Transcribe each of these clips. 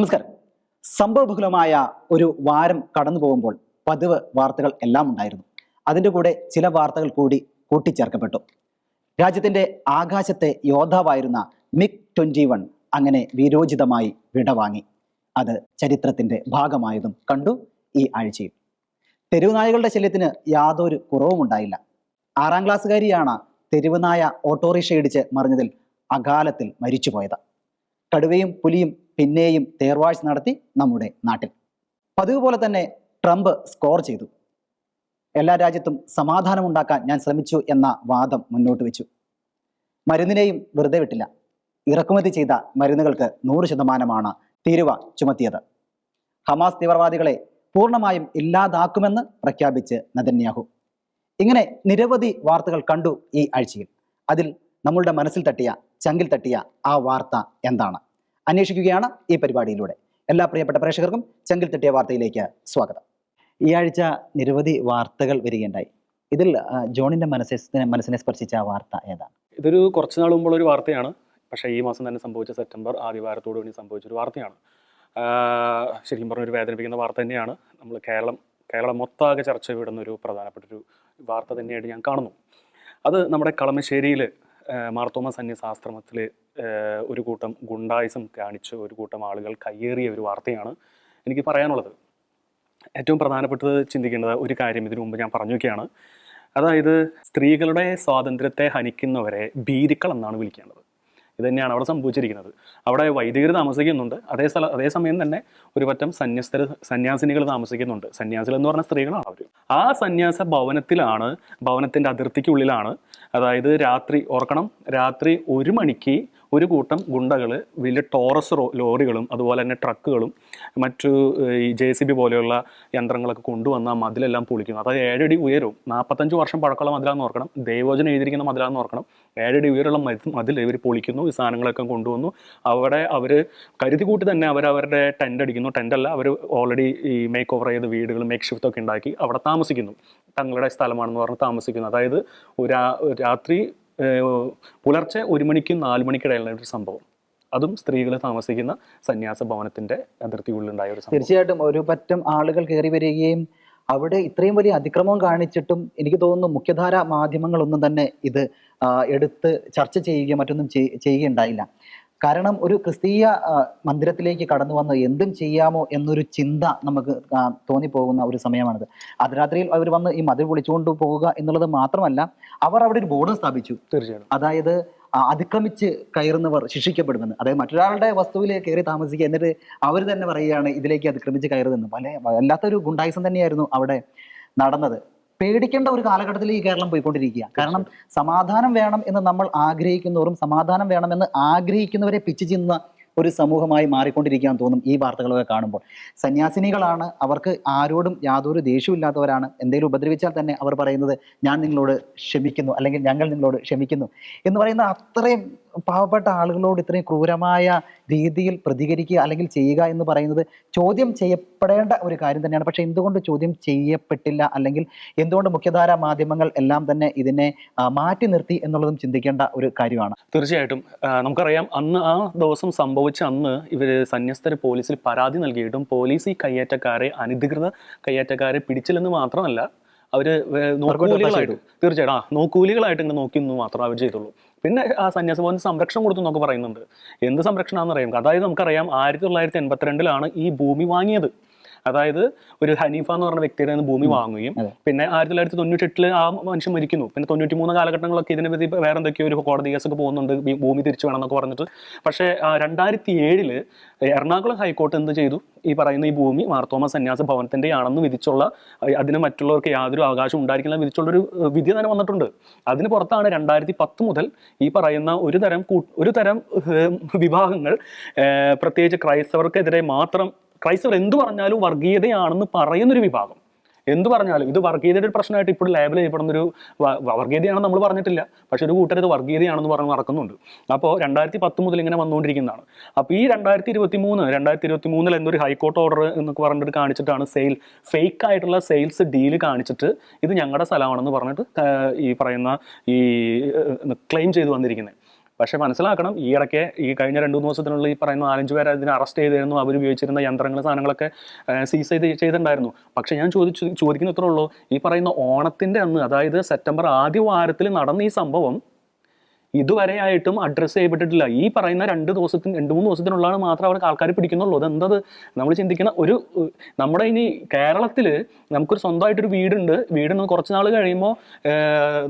നമസ്കാരം. സംഭവബഹുലമായ ഒരു വാരം കടന്നു പോകുമ്പോൾ പതിവ് വാർത്തകൾ എല്ലാം ഉണ്ടായിരുന്നു. അതിന്റെ കൂടെ ചില വാർത്തകൾ കൂടി കൂട്ടിച്ചേർക്കപ്പെട്ടു. രാജ്യത്തിന്റെ ആകാശത്തെ യോദ്ധാവായിരുന്ന മിഗ് ട്വന്റി വൺ അങ്ങനെ വിരോചിതമായി വിടവാങ്ങി. അത് ചരിത്രത്തിന്റെ ഭാഗമായതും കണ്ടു ഈ ആഴ്ചയിൽ. തെരുവുനായകളുടെ ശല്യത്തിന് യാതൊരു കുറവും ഉണ്ടായില്ല. ആറാം ക്ലാസ്സുകാരിയാണ് തെരുവുനായ ഓട്ടോറിക്ഷ ഇടിച്ച് മറിഞ്ഞതിൽ അകാലത്തിൽ മരിച്ചുപോയത്. കടുവയും പുലിയും പിന്നെയും തേർവാഴ്ച നടത്തി നമ്മുടെ നാട്ടിൽ. പതിവ് പോലെ തന്നെ ട്രംപ് സ്കോർ ചെയ്തു. എല്ലാ രാജ്യത്തും സമാധാനമുണ്ടാക്കാൻ ഞാൻ ശ്രമിച്ചു എന്ന വാദം മുന്നോട്ട് വെച്ചു. മരുന്നിനെയും വെറുതെ വിട്ടില്ല. ഇറക്കുമതി ചെയ്ത മരുന്നുകൾക്ക് നൂറ് ശതമാനമാണ് തീരുവ ചുമത്തിയത്. ഹമാസ് തീവ്രവാദികളെ പൂർണമായും ഇല്ലാതാക്കുമെന്ന് പ്രഖ്യാപിച്ച് നദന്യാഹു. ഇങ്ങനെ നിരവധി വാർത്തകൾ കണ്ടു ഈ ആഴ്ചയിൽ. അതിൽ നമ്മളുടെ മനസ്സിൽ തട്ടിയ ചങ്കിൽ തട്ടിയ ആ വാർത്ത എന്താണ്? അന്വേഷിക്കുകയാണ് ഈ പരിപാടിയിലൂടെ. എല്ലാ പ്രിയപ്പെട്ട പ്രേക്ഷകർക്കും ചെങ്കിൽ തെട്ടിയ വാർത്തയിലേക്ക് സ്വാഗതം. ഈ ആഴ്ച നിരവധി വാർത്തകൾ വരികയുണ്ടായി. ഇതിൽ ജോണിന്റെ മനസ്സിനെ മനസ്സിനെ സ്പർശിച്ച വാർത്ത ഏതാണ്? ഇതൊരു കുറച്ച് നാൾ മുമ്പുള്ള ഒരു വാർത്തയാണ്. പക്ഷേ ഈ മാസം തന്നെ സംഭവിച്ച സെപ്റ്റംബർ ആദ്യവാരത്തോടു കൂടി സംഭവിച്ച ഒരു വാർത്തയാണ്. ശരിക്കും പറഞ്ഞ ഒരു വേദനിപ്പിക്കുന്ന വാർത്ത തന്നെയാണ്. നമ്മൾ കേരളം കേരളം മൊത്താകെ ചർച്ച വിടുന്ന ഒരു പ്രധാനപ്പെട്ട ഒരു വാർത്ത തന്നെയായിട്ട് ഞാൻ കാണുന്നു. അത് നമ്മുടെ കളമശ്ശേരിയിൽ മാർത്തോമ സന്യാസാശ്രമത്തിൽ ഒരു കൂട്ടം ഗുണ്ടായിസം കാണിച്ച് ഒരു കൂട്ടം ആളുകൾ കയ്യേറിയ ഒരു വാർത്തയാണ് എനിക്ക് പറയാനുള്ളത്. ഏറ്റവും പ്രധാനപ്പെട്ടത് ചിന്തിക്കേണ്ടത് ഒരു കാര്യം ഇതിനു മുമ്പ് ഞാൻ പറഞ്ഞൊക്കെയാണ് അതായത് സ്ത്രീകളുടെ സ്വാതന്ത്ര്യത്തെ ഹനിക്കുന്നവരെ ഭീരുക്കൾ എന്നാണ് വിളിക്കേണ്ടത്. ഇത് തന്നെയാണ് അവിടെ സംഭവിച്ചിരിക്കുന്നത്. അവിടെ വൈദികർ താമസിക്കുന്നുണ്ട്. അതേ സ്ഥല അതേസമയം തന്നെ ഒരു പറ്റം സന്യസ്തർ സന്യാസിനികൾ താമസിക്കുന്നുണ്ട്. സന്യാസികൾ എന്ന് പറഞ്ഞ സ്ത്രീകളാണ് അവർ ആ സന്യാസ ഭവനത്തിലാണ് ഭവനത്തിന്റെ അതിർത്തിക്കുള്ളിലാണ് അതായത് രാത്രി ഓർക്കണം രാത്രി ഒരു മണിക്ക് ഒരു കൂട്ടം ഗുണ്ടകൾ വലിയ ടോറസ് ലോറികളും അതുപോലെ തന്നെ ട്രക്കുകളും മറ്റു ഈ ജെ സി ബി പോലെയുള്ള യന്ത്രങ്ങളൊക്കെ കൊണ്ടുവന്ന മതിലെല്ലാം പൊളിക്കുന്നു അതായത് ഏഴടി ഉയരും നാൽപ്പത്തഞ്ച് വർഷം പഴക്കമുള്ള മതിലാന്ന് ഓർക്കണം ദൈവോചനം എഴുതിയിരിക്കുന്ന മതിലാന്ന് ഓർക്കണം ഏഴടി ഉയരമുള്ള മതി- മതിൽ ഇവർ പൊളിക്കുന്നു ഈ സാധനങ്ങളൊക്കെ കൊണ്ടുവന്നു. അവിടെ അവർ കരുതി കൂട്ടി തന്നെ അവർ അവരുടെ ടെന്റ് അടിക്കുന്നു ടെന്റല്ല അവർ ഓൾറെഡി ഈ മേക്ക് ഓവർ ചെയ്ത വീടുകൾ മേക്ക് ഷിഫ്റ്റ് ഒക്കെ ഉണ്ടാക്കി അവിടെ താമസിക്കുന്നു. തങ്ങളുടെ സ്ഥലമാണെന്ന് പറഞ്ഞ് താമസിക്കുന്നത്. അതായത് രാത്രി പുലർച്ചെ ഒരു മണിക്കും നാല് മണിക്കിടയിലുള്ള ഒരു സംഭവം. അതും സ്ത്രീകൾ താമസിക്കുന്ന സന്യാസ ഭവനത്തിന്റെ അതിർത്തിക്കുള്ളിലുണ്ടായ ഒരു തീർച്ചയായിട്ടും ഒരു പറ്റം ആളുകൾ കയറി വരികയും അവിടെ ഇത്രയും വലിയ അതിക്രമം കാണിച്ചിട്ടും എനിക്ക് തോന്നുന്നു മുഖ്യധാര മാധ്യമങ്ങളൊന്നും തന്നെ ഇത് എടുത്ത് ചർച്ച ചെയ്യുകയോ മറ്റൊന്നും ചെയ്- ചെയ്യുകയുണ്ടായില്ല. കാരണം ഒരു ക്രിസ്തീയ മന്ദിരത്തിലേക്ക് കടന്നു വന്ന് എന്തും ചെയ്യാമോ എന്നൊരു ചിന്ത നമുക്ക് തോന്നിപ്പോകുന്ന ഒരു സമയമാണിത്. അർദ്ധരാത്രിയിൽ അവർ വന്ന് ഈ മതിൽ പൊളിച്ചുകൊണ്ട് പോവുക എന്നുള്ളത് മാത്രമല്ല അവർ അവിടെ ഒരു ബോർഡ് സ്ഥാപിച്ചു. തീർച്ചയായിട്ടും. അതായത് അതിക്രമിച്ച് കയറുന്നവർ ശിക്ഷിക്കപ്പെടുമെന്ന്. അതായത് മറ്റൊരാളുടെ വസ്തുവിൽ കയറി താമസിക്കുക എന്നിട്ട് അവർ തന്നെ പറയുകയാണ് ഇതിലേക്ക് അതിക്രമിച്ച് കയറുതെന്ന് പല വല്ലാത്തൊരു ഗുണ്ടായിസം തന്നെയായിരുന്നു അവിടെ നടന്നത്. പേടിക്കേണ്ട ഒരു കാലഘട്ടത്തിൽ ഈ കേരളം പോയിക്കൊണ്ടിരിക്കുക. കാരണം സമാധാനം വേണം എന്ന് നമ്മൾ ആഗ്രഹിക്കുന്നവരും സമാധാനം വേണമെന്ന് ആഗ്രഹിക്കുന്നവരെ പിച്ചു ചിന്ന ഒരു സമൂഹമായി മാറിക്കൊണ്ടിരിക്കാൻ തോന്നും ഈ വാർത്തകളൊക്കെ കാണുമ്പോൾ. സന്യാസിനികളാണ് അവർക്ക് ആരോടും യാതൊരു ദേഷ്യമില്ലാത്തവരാണ് എന്തെങ്കിലും ഉപദ്രവിച്ചാൽ തന്നെ അവർ പറയുന്നത് ഞാൻ നിങ്ങളോട് ക്ഷമിക്കുന്നു അല്ലെങ്കിൽ ഞങ്ങൾ നിങ്ങളോട് ക്ഷമിക്കുന്നു എന്ന് പറയുന്ന അത്രയും പാവപ്പെട്ട ആളുകളോട് ഇത്രയും ക്രൂരമായ രീതിയിൽ പ്രതികരിക്കുക അല്ലെങ്കിൽ ചെയ്യുക എന്ന് പറയുന്നത് ചോദ്യം ചെയ്യപ്പെടേണ്ട ഒരു കാര്യം തന്നെയാണ്. പക്ഷെ എന്തുകൊണ്ട് ചോദ്യം ചെയ്യപ്പെട്ടില്ല? അല്ലെങ്കിൽ എന്തുകൊണ്ട് മുഖ്യധാരാ മാധ്യമങ്ങൾ എല്ലാം തന്നെ ഇതിനെ മാറ്റി നിർത്തി എന്നുള്ളതും ചിന്തിക്കേണ്ട ഒരു കാര്യമാണ്. തീർച്ചയായിട്ടും. നമുക്കറിയാം അന്ന് ആ ദിവസം സംഭവിച്ച അന്ന് ഇവർ സന്യസ്തർ പോലീസിൽ പരാതി നൽകിയിട്ടും പോലീസ് ഈ കയ്യേറ്റക്കാരെ അനധികൃത കയ്യേറ്റക്കാരെ പിടിച്ചില്ലെന്ന് മാത്രമല്ല അവർ വേ- നോക്കൂലികളായിട്ട് തീർച്ചയായിട്ടും ആ നോക്കൂലികളായിട്ട് ഇങ്ങനെ നോക്കി എന്ന് മാത്രമേ അവർ ചെയ്തുള്ളൂ. പിന്നെ ആ സന്യാസഭവന് സംരക്ഷണം കൊടുത്തു എന്നൊക്കെ പറയുന്നുണ്ട്. എന്ത് സംരക്ഷണമാണെന്ന് അറിയാം. അതായത് നമുക്കറിയാം ആയിരത്തി തൊള്ളായിരത്തി എൺപത്തിരണ്ടിലാണ് ഈ ഭൂമി വാങ്ങിയത്. അതായത് ഒരു ഹനീഫ എന്ന് പറഞ്ഞ വ്യക്തിയുടെ നിന്ന് ഭൂമി വാങ്ങുകയും പിന്നെ ആയിരത്തി തൊള്ളായിരത്തി തൊണ്ണൂറ്റി എട്ടിൽ ആ മനുഷ്യൻ മരിക്കുന്നു. പിന്നെ തൊണ്ണൂറ്റി മൂന്ന് കാലഘട്ടങ്ങളൊക്കെ ഇതിനെ പറ്റി വേറെ എന്തൊക്കെയോ ഒരു കോടതി കേസൊക്കെ പോകുന്നുണ്ട്. ഈ ഭൂമി തിരിച്ചു വേണം എന്നൊക്കെ പറഞ്ഞിട്ട്. പക്ഷേ രണ്ടായിരത്തി ഏഴിൽ എറണാകുളം ഹൈക്കോർട്ട് എന്ത് ചെയ്തു? ഈ പറയുന്ന ഈ ഭൂമി മാർത്തോമ സന്യാസ ഭവനത്തിന്റെ ആണെന്ന് വിധിച്ചുള്ള അതിന് മറ്റുള്ളവർക്ക് യാതൊരു അവകാശം ഉണ്ടായിരിക്കില്ല വിധിച്ചുള്ള ഒരു വിധി തന്നെ വന്നിട്ടുണ്ട്. അതിന് പുറത്താണ് രണ്ടായിരത്തി പത്ത് മുതൽ ഈ പറയുന്ന ഒരു തരം ഒരു തരം വിഭാഗങ്ങൾ പ്രത്യേകിച്ച് ക്രൈസ്തവർക്കെതിരെ മാത്രം ക്രൈസ്തവർ എന്ത് പറഞ്ഞാലും വർഗീയതയാണെന്ന് പറയുന്നൊരു വിഭാഗം. എന്ത് പറഞ്ഞാലും ഇത് വർഗീയതയുടെ ഒരു പ്രശ്നമായിട്ട് ഇപ്പോൾ ലേബൽ ചെയ്യപ്പെടുന്ന ഒരു വർഗീയതയാണെന്ന് നമ്മൾ പറഞ്ഞിട്ടില്ല. പക്ഷെ ഒരു കൂട്ടർ ഇത് വർഗീയതയാണെന്ന് പറഞ്ഞ് നടക്കുന്നുണ്ട്. അപ്പോൾ രണ്ടായിരത്തി പത്ത് മുതൽ ഇങ്ങനെ വന്നുകൊണ്ടിരിക്കുന്നതാണ്. അപ്പോൾ ഈ രണ്ടായിരത്തി ഇരുപത്തി മൂന്ന് രണ്ടായിരത്തി ഇരുപത്തി മൂന്നിൽ എന്തൊരു ഹൈക്കോർട്ട് ഓർഡർ എന്നൊക്കെ പറഞ്ഞിട്ട് കാണിച്ചിട്ടാണ് സെയിൽ ഫേക്ക് ആയിട്ടുള്ള സെയിൽസ് ഡീൽ കാണിച്ചിട്ട് ഇത് ഞങ്ങളുടെ സ്ഥലമാണെന്ന് പറഞ്ഞിട്ട് ഈ പറയുന്ന ഈ ക്ലെയിം ചെയ്തു വന്നിരിക്കുന്നത് പക്ഷെ മനസ്സിലാക്കണം ഈ ഇടയ്ക്ക് ഈ കഴിഞ്ഞ രണ്ട് മൂന്ന് ദിവസത്തിനുള്ളിൽ ഈ പറയുന്ന നാലഞ്ച് പേരെ അതിനെ അറസ്റ്റ് ചെയ്തിരുന്നു അവർ ഉപയോഗിച്ചിരുന്ന യന്ത്രങ്ങൾ സാധനങ്ങളൊക്കെ സീസ് ചെയ്ത് ചെയ്തിട്ടുണ്ടായിരുന്നു. പക്ഷേ ഞാൻ ചോദിച്ചു ചോദിക്കുന്ന ഇത്രേ ഉള്ളൂ ഈ പറയുന്ന ഓണത്തിന്റെ അന്ന് അതായത് സെപ്റ്റംബർ ആദ്യ വാരത്തിൽ നടന്ന ഈ സംഭവം ഇതുവരെയായിട്ടും അഡ്രസ്സ് ചെയ്യപ്പെട്ടിട്ടില്ല. ഈ പറയുന്ന രണ്ട് ദിവസത്തിന് രണ്ട് മൂന്ന് ദിവസത്തിനുള്ളതാണ് മാത്രം അവർക്ക് ആൾക്കാർ പിടിക്കുന്നുള്ളൂ. അതെന്തത്? നമ്മൾ ചിന്തിക്കുന്ന ഒരു നമ്മുടെ ഇനി കേരളത്തിൽ നമുക്കൊരു സ്വന്തമായിട്ടൊരു വീടുണ്ട്. വീടിന് കുറച്ച് നാൾ കഴിയുമ്പോൾ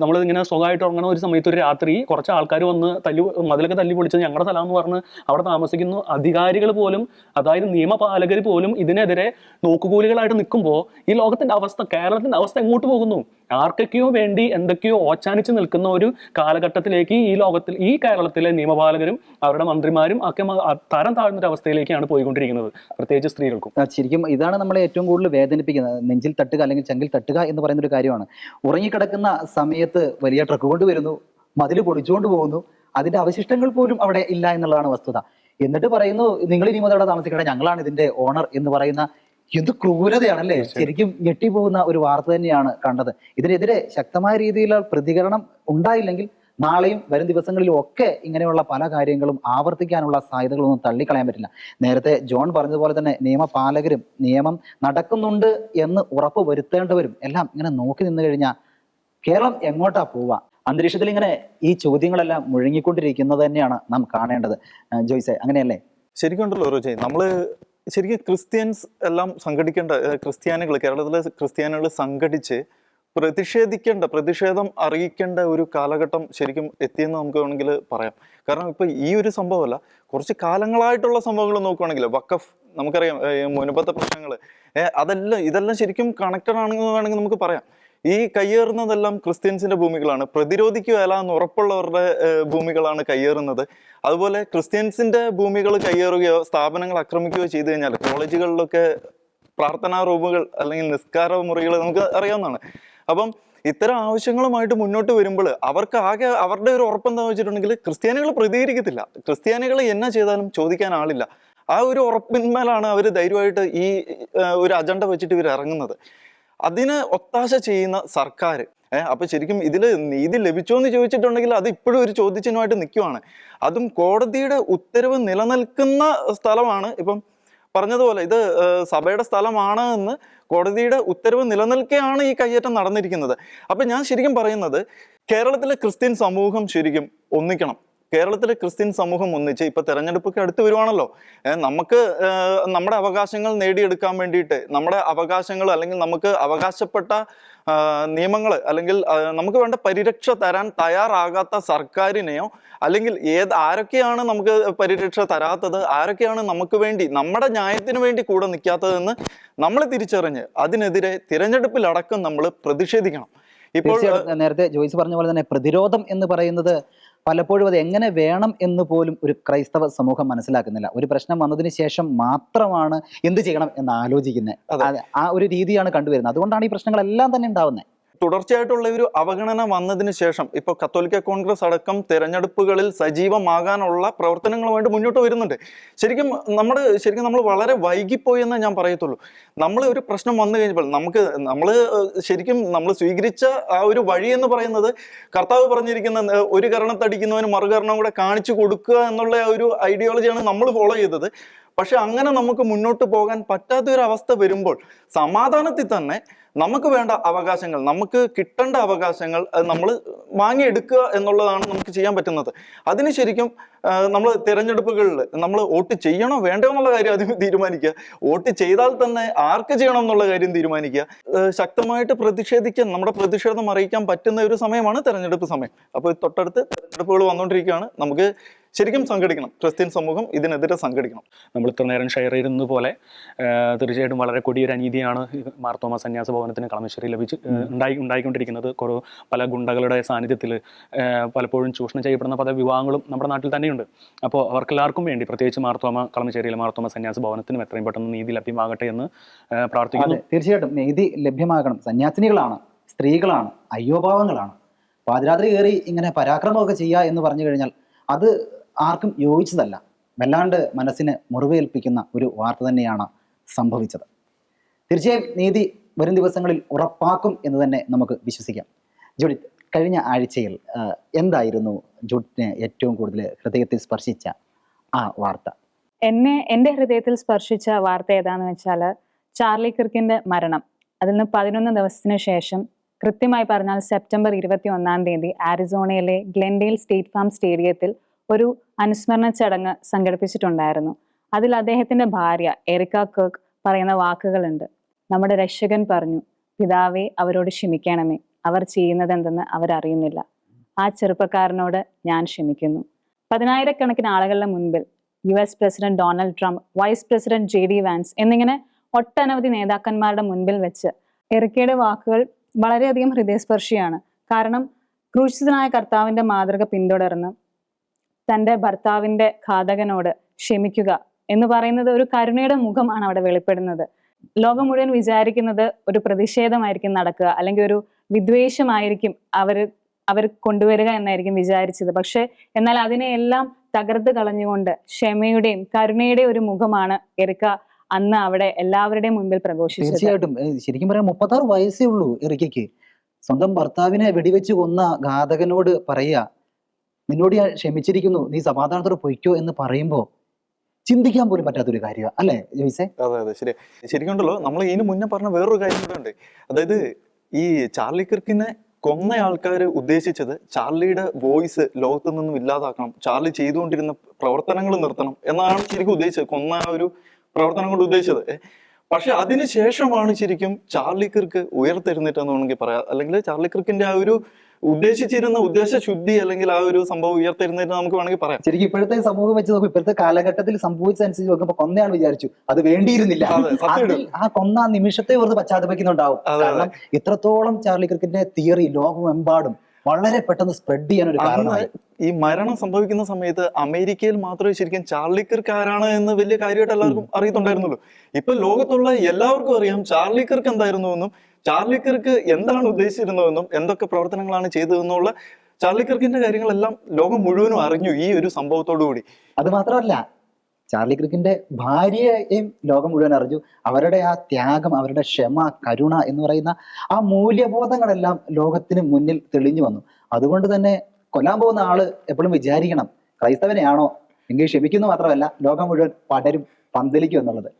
നമ്മൾ ഇങ്ങനെ സുഖമായിട്ട് ഉറങ്ങുന്ന ഒരു സമയത്ത് ഒരു രാത്രി കുറച്ച് ആൾക്കാർ വന്ന് തല്ലി മതിലൊക്കെ തല്ലി പൊളിച്ചത് ഞങ്ങളുടെ സ്ഥലം എന്ന് പറഞ്ഞ് അവിടെ താമസിക്കുന്നു അധികാരികൾ പോലും അതായത് നിയമപാലകർ പോലും ഇതിനെതിരെ നോക്കുകൂലികളായിട്ട് നിൽക്കുമ്പോൾ ഈ ലോകത്തിന്റെ അവസ്ഥ കേരളത്തിന്റെ അവസ്ഥ എങ്ങോട്ട് പോകുന്നു? ആർക്കൊക്കെയോ വേണ്ടി എന്തൊക്കെയോ ഓച്ചാനിച്ച് നിൽക്കുന്ന ഒരു കാലഘട്ടത്തിലേക്ക് ഈ ലോകത്തിൽ ഈ കേരളത്തിലെ നിയമപാലകരും അവരുടെ മന്ത്രിമാരും ഒക്കെ തരം താഴ്ന്നൊരു അവസ്ഥയിലേക്കാണ് പോയിക്കൊണ്ടിരിക്കുന്നത്. പ്രത്യേകിച്ച് സ്ത്രീകൾക്കും. ശരിക്കും ഇതാണ് നമ്മളെ ഏറ്റവും കൂടുതൽ വേദനിപ്പിക്കുന്നത്. നെഞ്ചിൽ തട്ടുക അല്ലെങ്കിൽ ചെങ്കിൽ തട്ടുക എന്ന് പറയുന്ന ഒരു കാര്യമാണ്. ഉറങ്ങിക്കിടക്കുന്ന സമയത്ത് വലിയ ട്രക്ക് കൊണ്ടുവരുന്നു മതിൽ പൊടിച്ചുകൊണ്ട് പോകുന്നു അതിന്റെ അവശിഷ്ടങ്ങൾ പോലും അവിടെ ഇല്ല എന്നുള്ളതാണ് വസ്തുത. എന്നിട്ട് പറയുന്നു നിങ്ങൾ ഇനി മുതൽ അവിടെ താമസിക്കട്ടെ ഞങ്ങളാണ് ഇതിന്റെ ഓണർ എന്ന് പറയുന്ന എന്ത് ക്രൂരതയാണല്ലേ? ശരിക്കും ഞെട്ടിപ്പോകുന്ന ഒരു വാർത്ത തന്നെയാണ് കണ്ടത്. ഇതിനെതിരെ ശക്തമായ രീതിയിലുള്ള പ്രതികരണം ഉണ്ടായില്ലെങ്കിൽ നാളെയും വരും ദിവസങ്ങളിലും ഒക്കെ ഇങ്ങനെയുള്ള പല കാര്യങ്ങളും ആവർത്തിക്കാനുള്ള സാധ്യതകളൊന്നും തള്ളിക്കളയാൻ പറ്റില്ല. നേരത്തെ ജോൺ പറഞ്ഞതുപോലെ തന്നെ നിയമപാലകരും നിയമം നടക്കുന്നുണ്ട് എന്ന് ഉറപ്പ് വരുത്തേണ്ടവരും എല്ലാം ഇങ്ങനെ നോക്കി നിന്നു കഴിഞ്ഞാൽ കേരളം എങ്ങോട്ടാ പോവാ അന്തരീക്ഷത്തിൽ ഇങ്ങനെ ഈ ചോദ്യങ്ങളെല്ലാം മുഴങ്ങിക്കൊണ്ടിരിക്കുന്നത് തന്നെയാണ് നാം കാണേണ്ടത്. ജോയ്സെ അങ്ങനെയല്ലേ? ശരിക്കും ഉണ്ടല്ലോ റോജെ. നമ്മൾ ശരിക്കും ക്രിസ്ത്യൻസ് എല്ലാം സംഘടിക്കേണ്ട ക്രിസ്ത്യാനികൾ കേരളത്തിലെ ക്രിസ്ത്യാനികൾ സംഘടിച്ച് പ്രതിഷേധിക്കേണ്ട പ്രതിഷേധം അറിയിക്കേണ്ട ഒരു കാലഘട്ടം ശരിക്കും എത്തിയെന്ന് നമുക്ക് വേണമെങ്കിൽ പറയാം. കാരണം ഇപ്പൊ ഈ ഒരു സംഭവമല്ല കുറച്ച് കാലങ്ങളായിട്ടുള്ള സംഭവങ്ങൾ നോക്കുവാണെങ്കിൽ വക്കഫ് നമുക്കറിയാം മുനപ്പത്തെ പ്രശ്നങ്ങൾ അതെല്ലാം ഇതെല്ലാം ശരിക്കും കണക്റ്റഡ് ആണെന്ന് വേണമെങ്കിൽ നമുക്ക് പറയാം. ഈ കയ്യേറുന്നതെല്ലാം ക്രിസ്ത്യൻസിന്റെ ഭൂമികളാണ്. പ്രതിരോധിക്കുകയല്ല എന്ന് ഉറപ്പുള്ളവരുടെ ഭൂമികളാണ് കയ്യേറുന്നത്. അതുപോലെ ക്രിസ്ത്യൻസിന്റെ ഭൂമികൾ കയ്യേറുകയോ സ്ഥാപനങ്ങൾ ആക്രമിക്കുകയോ ചെയ്തു കഴിഞ്ഞാൽ കോളേജുകളിലൊക്കെ പ്രാർത്ഥനാ റൂമുകൾ അല്ലെങ്കിൽ നിസ്കാര മുറികൾ നമുക്ക് അറിയാവുന്നതാണ്. അപ്പം ഇത്തരം ആവശ്യങ്ങളുമായിട്ട് മുന്നോട്ട് വരുമ്പോൾ അവർക്ക് ആകെ അവരുടെ ഒരു ഉറപ്പ് എന്താണെന്ന് വെച്ചിട്ടുണ്ടെങ്കിൽ ക്രിസ്ത്യാനികൾ പ്രതികരിക്കത്തില്ല. ക്രിസ്ത്യാനികൾ എന്നെ ചെയ്താലും ചോദിക്കാൻ ആളില്ല. ആ ഒരു ഉറപ്പിന്മേലാണ് അവർ ധൈര്യമായിട്ട് ഈ ഒരു അജണ്ട വെച്ചിട്ട് ഇവർ ഇറങ്ങുന്നത്. അതിന് ഒത്താശ ചെയ്യുന്ന സർക്കാർ ഏഹ് അപ്പൊ ശരിക്കും ഇതിൽ നീതി ലഭിച്ചോ എന്ന് ചോദിച്ചിട്ടുണ്ടെങ്കിൽ അത് ഇപ്പോഴും ഒരു ചോദ്യചിഹ്നമായിട്ട് നിൽക്കുവാണ് അതും കോടതിയുടെ ഉത്തരവ് നിലനിൽക്കുന്ന സ്ഥലമാണ്. ഇപ്പം പറഞ്ഞതുപോലെ ഇത് സഭയുടെ സ്ഥലമാണ് എന്ന് കോടതിയുടെ ഉത്തരവ് നിലനിൽക്കെയാണ് ഈ കയ്യേറ്റം നടന്നിരിക്കുന്നത്. അപ്പൊ ഞാൻ ശരിക്കും പറയുന്നത് കേരളത്തിലെ ക്രിസ്ത്യൻ സമൂഹം ശരിക്കും ഒന്നിക്കണം. കേരളത്തിലെ ക്രിസ്ത്യൻ സമൂഹം ഒന്നിച്ച് ഇപ്പൊ തെരഞ്ഞെടുപ്പൊക്കെ അടുത്ത് വരുവാണല്ലോ. നമുക്ക് നമ്മുടെ അവകാശങ്ങൾ നേടിയെടുക്കാൻ വേണ്ടിയിട്ട് നമ്മുടെ അവകാശങ്ങൾ അല്ലെങ്കിൽ നമുക്ക് അവകാശപ്പെട്ട നിയമങ്ങൾ അല്ലെങ്കിൽ നമുക്ക് വേണ്ട പരിരക്ഷ തരാൻ തയ്യാറാകാത്ത സർക്കാരിനെയോ അല്ലെങ്കിൽ ഏത് ആരൊക്കെയാണ് നമുക്ക് പരിരക്ഷ തരാത്തത് ആരൊക്കെയാണ് നമുക്ക് വേണ്ടി നമ്മുടെ ന്യായത്തിന് വേണ്ടി കൂടെ നിൽക്കാത്തതെന്ന് നമ്മൾ തിരിച്ചറിഞ്ഞ് അതിനെതിരെ തിരഞ്ഞെടുപ്പിലടക്കം നമ്മൾ പ്രതിഷേധിക്കണം. ഇപ്പോൾ നേരത്തെ ജോയിസ് പറഞ്ഞ പോലെ തന്നെ പ്രതിരോധം എന്ന് പറയുന്നത് പലപ്പോഴും അത് എങ്ങനെ വേണം എന്ന് പോലും ഒരു ക്രൈസ്തവ സമൂഹം മനസ്സിലാക്കുന്നില്ല. ഒരു പ്രശ്നം വന്നതിന് ശേഷം മാത്രമാണ് എന്ത് ചെയ്യണം എന്ന് ആലോചിക്കുന്നത്. ആ ഒരു രീതിയാണ് കണ്ടുവരുന്നത്. അതുകൊണ്ടാണ് ഈ പ്രശ്നങ്ങളെല്ലാം തന്നെ ഉണ്ടാവുന്നത് തുടർച്ചയായിട്ടുള്ള ഒരു അവഗണന വന്നതിന് ശേഷം ഇപ്പോൾ കത്തോലിക്ക കോൺഗ്രസ് അടക്കം തെരഞ്ഞെടുപ്പുകളിൽ സജീവമാകാനുള്ള പ്രവർത്തനങ്ങളുമായിട്ട് മുന്നോട്ട് വരുന്നുണ്ട്. ശരിക്കും നമ്മൾ ശരിക്കും നമ്മൾ വളരെ വൈകിപ്പോയി എന്നേ ഞാൻ പറയത്തുള്ളൂ. നമ്മൾ ഒരു പ്രശ്നം വന്നു കഴിഞ്ഞപ്പോൾ നമുക്ക് നമ്മൾ ശരിക്കും നമ്മൾ സ്വീകരിച്ച ആ ഒരു വഴി എന്ന് പറയുന്നത് കർത്താവ് പറഞ്ഞിരിക്കുന്ന ഒരു കരണത്തടിക്കുന്നവന് മറുകരണം കൂടെ കാണിച്ചു കൊടുക്കുക എന്നുള്ള ഒരു ഐഡിയോളജിയാണ് നമ്മൾ ഫോളോ ചെയ്തത്. പക്ഷെ അങ്ങനെ നമുക്ക് മുന്നോട്ട് പോകാൻ പറ്റാത്തൊരവസ്ഥ വരുമ്പോൾ സമാധാനത്തിൽ തന്നെ നമുക്ക് വേണ്ട അവകാശങ്ങൾ നമുക്ക് കിട്ടേണ്ട അവകാശങ്ങൾ നമ്മൾ വാങ്ങിയെടുക്കുക എന്നുള്ളതാണ് നമുക്ക് ചെയ്യാൻ പറ്റുന്നത്. അതിന് ശരിക്കും നമ്മൾ തിരഞ്ഞെടുപ്പുകളിൽ നമ്മൾ വോട്ട് ചെയ്യണോ വേണ്ടോ എന്നുള്ള കാര്യം ആദ്യം തീരുമാനിക്കുക. വോട്ട് ചെയ്താൽ തന്നെ ആർക്ക് ചെയ്യണം എന്നുള്ള കാര്യം തീരുമാനിക്കുക. ശക്തമായിട്ട് പ്രതിഷേധിക്കാൻ നമ്മുടെ പ്രതിഷേധം അറിയിക്കാൻ പറ്റുന്ന ഒരു സമയമാണ് തിരഞ്ഞെടുപ്പ് സമയം. അപ്പോൾ തൊട്ടടുത്ത് തിരഞ്ഞെടുപ്പുകൾ വന്നുകൊണ്ടിരിക്കുകയാണ്. നമുക്ക് ശരിക്കും സംഘടിക്കണം. ക്രിസ്ത്യൻ സമൂഹം ഇതിനെതിരെ സംഘടിക്കണം. നമ്മൾ ഇത്ര നേരം ഷെയർ ചെയ്യുന്നത് പോലെ തീർച്ചയായിട്ടും വളരെ കൊടിയൊരു അനീതിയാണ് മാർത്തോമ സന്യാസ ഭവനത്തിന് കളമശ്ശേരി ലഭിച്ച് ഉണ്ടായി ഉണ്ടായിക്കൊണ്ടിരിക്കുന്നത്. കുറേ പല ഗുണ്ടകളുടെ സാന്നിധ്യത്തിൽ പലപ്പോഴും ചൂഷണം ചെയ്യപ്പെടുന്ന പല വിവാഹങ്ങളും നമ്മുടെ നാട്ടിൽ തന്നെയുണ്ട്. അപ്പോൾ അവർക്കെല്ലാവർക്കും വേണ്ടി പ്രത്യേകിച്ച് മാർത്തോമ കളമശ്ശേരിയിലെ മാർത്തോമ സന്യാസ ഭവനത്തിനും എത്രയും പെട്ടെന്ന് നീതി ലഭ്യമാകട്ടെ എന്ന് പ്രാർത്ഥിക്കുന്നു. തീർച്ചയായിട്ടും. നീതി ലഭ്യമാകണം. സന്യാസിനികളാണ് സ്ത്രീകളാണ് അയ്യോഭാവങ്ങളാണ്. പാതിരാത്രി കയറി ഇങ്ങനെ പരാക്രമമൊക്കെ ചെയ്യുക എന്ന് പറഞ്ഞു കഴിഞ്ഞാൽ അത് ആർക്കും യോജിച്ചതല്ല. വല്ലാണ്ട് മനസ്സിന് മുറിവേൽപ്പിക്കുന്ന ഒരു വാർത്ത തന്നെയാണ് സംഭവിച്ചത്. തീർച്ചയായും നീതി വരും ദിവസങ്ങളിൽ ഉറപ്പാക്കും എന്ന് തന്നെ നമുക്ക് വിശ്വസിക്കാം. ജോഡി കഴിഞ്ഞ ആഴ്ചയിൽ എന്തായിരുന്നു ജൂട്ടിനെ ഏറ്റവും കൂടുതൽ ഹൃദയത്തിൽ സ്പർശിച്ച ആ വാർത്ത? എന്നെ എന്റെ ഹൃദയത്തിൽ സ്പർശിച്ച വാർത്ത ഏതാന്ന് വെച്ചാൽ ചാർലി ക്രിക്കിന്റെ മരണം. അതിൽ നിന്ന് പതിനൊന്ന് ദിവസത്തിന് ശേഷം കൃത്യമായി പറഞ്ഞാൽ സെപ്റ്റംബർ ഇരുപത്തി ഒന്നാം തീയതി ആരിസോണയിലെ ഗ്ലെൻഡെയിൽ സ്റ്റേറ്റ് ഫാം സ്റ്റേഡിയത്തിൽ ഒരു അനുസ്മരണ ചടങ്ങ് സംഘടിപ്പിച്ചിട്ടുണ്ടായിരുന്നു. അതിൽ അദ്ദേഹത്തിന്റെ ഭാര്യ എറിക്ക കർക്ക് പറയുന്ന വാക്കുകളുണ്ട്. നമ്മുടെ രക്ഷകൻ പറഞ്ഞു പിതാവേ അവരോട് ക്ഷമിക്കണമേ. അവർ ചെയ്യുന്നത് എന്തെന്ന് അവരറിയുന്നില്ല. ആ ചെറുപ്പക്കാരനോട് ഞാൻ ക്ഷമിക്കുന്നു പതിനായിരക്കണക്കിന് ആളുകളുടെ മുൻപിൽ U S president Donald Trump vice president J D Vance എന്നിങ്ങനെ ഒട്ടനവധി നേതാക്കന്മാരുടെ മുൻപിൽ വെച്ച് എറിക്കയുടെ വാക്കുകൾ വളരെയധികം ഹൃദയസ്പർശിയാണ്. കാരണം ക്രൂശിതനായ കർത്താവിന്റെ മാതൃക പിന്തുടർന്ന് തന്റെ ഭർത്താവിന്റെ ഘാതകനോട് ക്ഷമിക്കുക എന്ന് പറയുന്നത് ഒരു കരുണയുടെ മുഖമാണ് അവിടെ വെളിപ്പെടുന്നത്. ലോകം മുഴുവൻ വിചാരിക്കുന്നത് ഒരു പ്രതിഷേധമായിരിക്കും നടക്കുക അല്ലെങ്കിൽ ഒരു വിദ്വേഷമായിരിക്കും അവർ അവർ കൊണ്ടുവരിക എന്നായിരിക്കും വിചാരിച്ചത്. പക്ഷെ എന്നാൽ അതിനെയെല്ലാം തകർത്ത് കളഞ്ഞുകൊണ്ട് ക്ഷമയുടെയും കരുണയുടെയും ഒരു മുഖമാണ് എറിക്ക അന്ന് അവിടെ എല്ലാവരുടെയും മുൻപിൽ പ്രഘോഷിച്ചത്. തീർച്ചയായിട്ടും. ശരിക്കും പറയാം മുപ്പത്താറ് വയസ്സേ ഉള്ളൂ എറിക്കയ്ക്ക്. സ്വന്തം ഭർത്താവിനെ വെടിവെച്ച് കൊന്ന ഘാതകനോട് പറയുക നിന്നോട് ഞാൻ ക്ഷമിച്ചിരിക്കുന്നു. നീ സമാധാനത്തോടെ പൊയ്ക്കോ എന്ന് പറയുമ്പോ ചിന്തിക്കാൻ പോലും പറ്റാത്തൊരു കാര്യമാണ് അല്ലേ ജോയിസെ? അതെ അതെ. ശരി. ശരിക്കുണ്ടല്ലോ. നമ്മൾ ഇതിന് മുന്നേ പറഞ്ഞ വേറൊരു കാര്യം കൂടെ ഉണ്ട്. അതായത് ഈ ചാർലി കിർക്കിനെ കൊന്ന ആൾക്കാർ ഉദ്ദേശിച്ചത് ചാർലിയുടെ വോയിസ് ലോകത്ത് നിന്നും ഇല്ലാതാക്കണം. ചാർലി ചെയ്തുകൊണ്ടിരുന്ന പ്രവർത്തനങ്ങൾ നിർത്തണം എന്നാണ് ശരിക്കും ഉദ്ദേശിച്ചത്. കൊന്ന ആ ഒരു പ്രവർത്തനം കൊണ്ട് ഉദ്ദേശിച്ചത്. പക്ഷെ അതിനുശേഷമാണ് ശരിക്കും ചാർലി കിർക്ക് ഉയർത്തെഴുന്നേറ്റെന്ന് വേണമെങ്കിൽ പറയാം. അല്ലെങ്കിൽ ചാർലി കിർക്കിന്റെ ആ ഒരു ഉദ്ദേശിച്ചിരുന്ന ഉദ്ദേശ ശുദ്ധി അല്ലെങ്കിൽ ആ ഒരു സംഭവം ഉയർത്തെഴുന്നേറ്റ് നമുക്ക് വേണമെങ്കിൽ പറയാം. ശരിക്കും ഇപ്പോഴത്തെ സമൂഹം വെച്ച് നോക്കും ഇപ്പോഴത്തെ കാലഘട്ടത്തിൽ സംഭവിച്ചതനുസരിച്ച് നോക്കുമ്പോ കൊന്നയാൾ വിചാരിച്ചു. അത് വേണ്ടിയിരുന്നില്ല. ആ കൊന്ന നിമിഷത്തെ ഓർത്ത് പശ്ചാത്തപിക്കുന്നുണ്ടാവും. അതെ. കാരണം ഇത്രത്തോളം ചാർലി ക്രിക്കറ്റിന്റെ തിയറി ലോകമെമ്പാടും വളരെ പെട്ടെന്ന് സ്പ്രെഡ് ചെയ്യാൻ ഒരു കാരണമായി. ഈ മരണം സംഭവിക്കുന്ന സമയത്ത് അമേരിക്കയിൽ മാത്രമേ ശരിക്കും ചാർലി കിർക്ക് ആരാണ് എന്ന് വലിയ കാര്യമായിട്ട് എല്ലാവർക്കും അറിയത്തുണ്ടായിരുന്നുള്ളൂ. ഇപ്പൊ ലോകത്തുള്ള എല്ലാവർക്കും അറിയാം ചാർലി കിർക്ക് എന്തായിരുന്നു എന്നും ചാർലി കിർക്ക് എന്താണ് ഉദ്ദേശിച്ചിരുന്നതെന്നും എന്തൊക്കെ പ്രവർത്തനങ്ങളാണ് ചെയ്തതെന്നുള്ള ചാർലി കിർക്കിന്റെ കാര്യങ്ങളെല്ലാം ലോകം മുഴുവനും അറിഞ്ഞു ഈ ഒരു സംഭവത്തോടു കൂടി. അത് മാത്രമല്ല ചാർലി ക്രിക്കിന്റെ ഭാര്യയെയും ലോകം മുഴുവൻ അറിഞ്ഞു. അവരുടെ ആ ത്യാഗം അവരുടെ ക്ഷമ കരുണ എന്ന് പറയുന്ന ആ മൂല്യബോധങ്ങളെല്ലാം ലോകത്തിന് മുന്നിൽ തെളിഞ്ഞു വന്നു. അതുകൊണ്ട് തന്നെ കൊല്ലാൻ പോകുന്ന ആൾ എപ്പോഴും വിചാരിക്കണം ക്രൈസ്തവനെയാണോ? എങ്കിൽ ക്ഷമിക്കുന്നു മാത്രമല്ല ലോകം മുഴുവൻ പടരും പന്തലിക്കും എന്നുള്ളത്.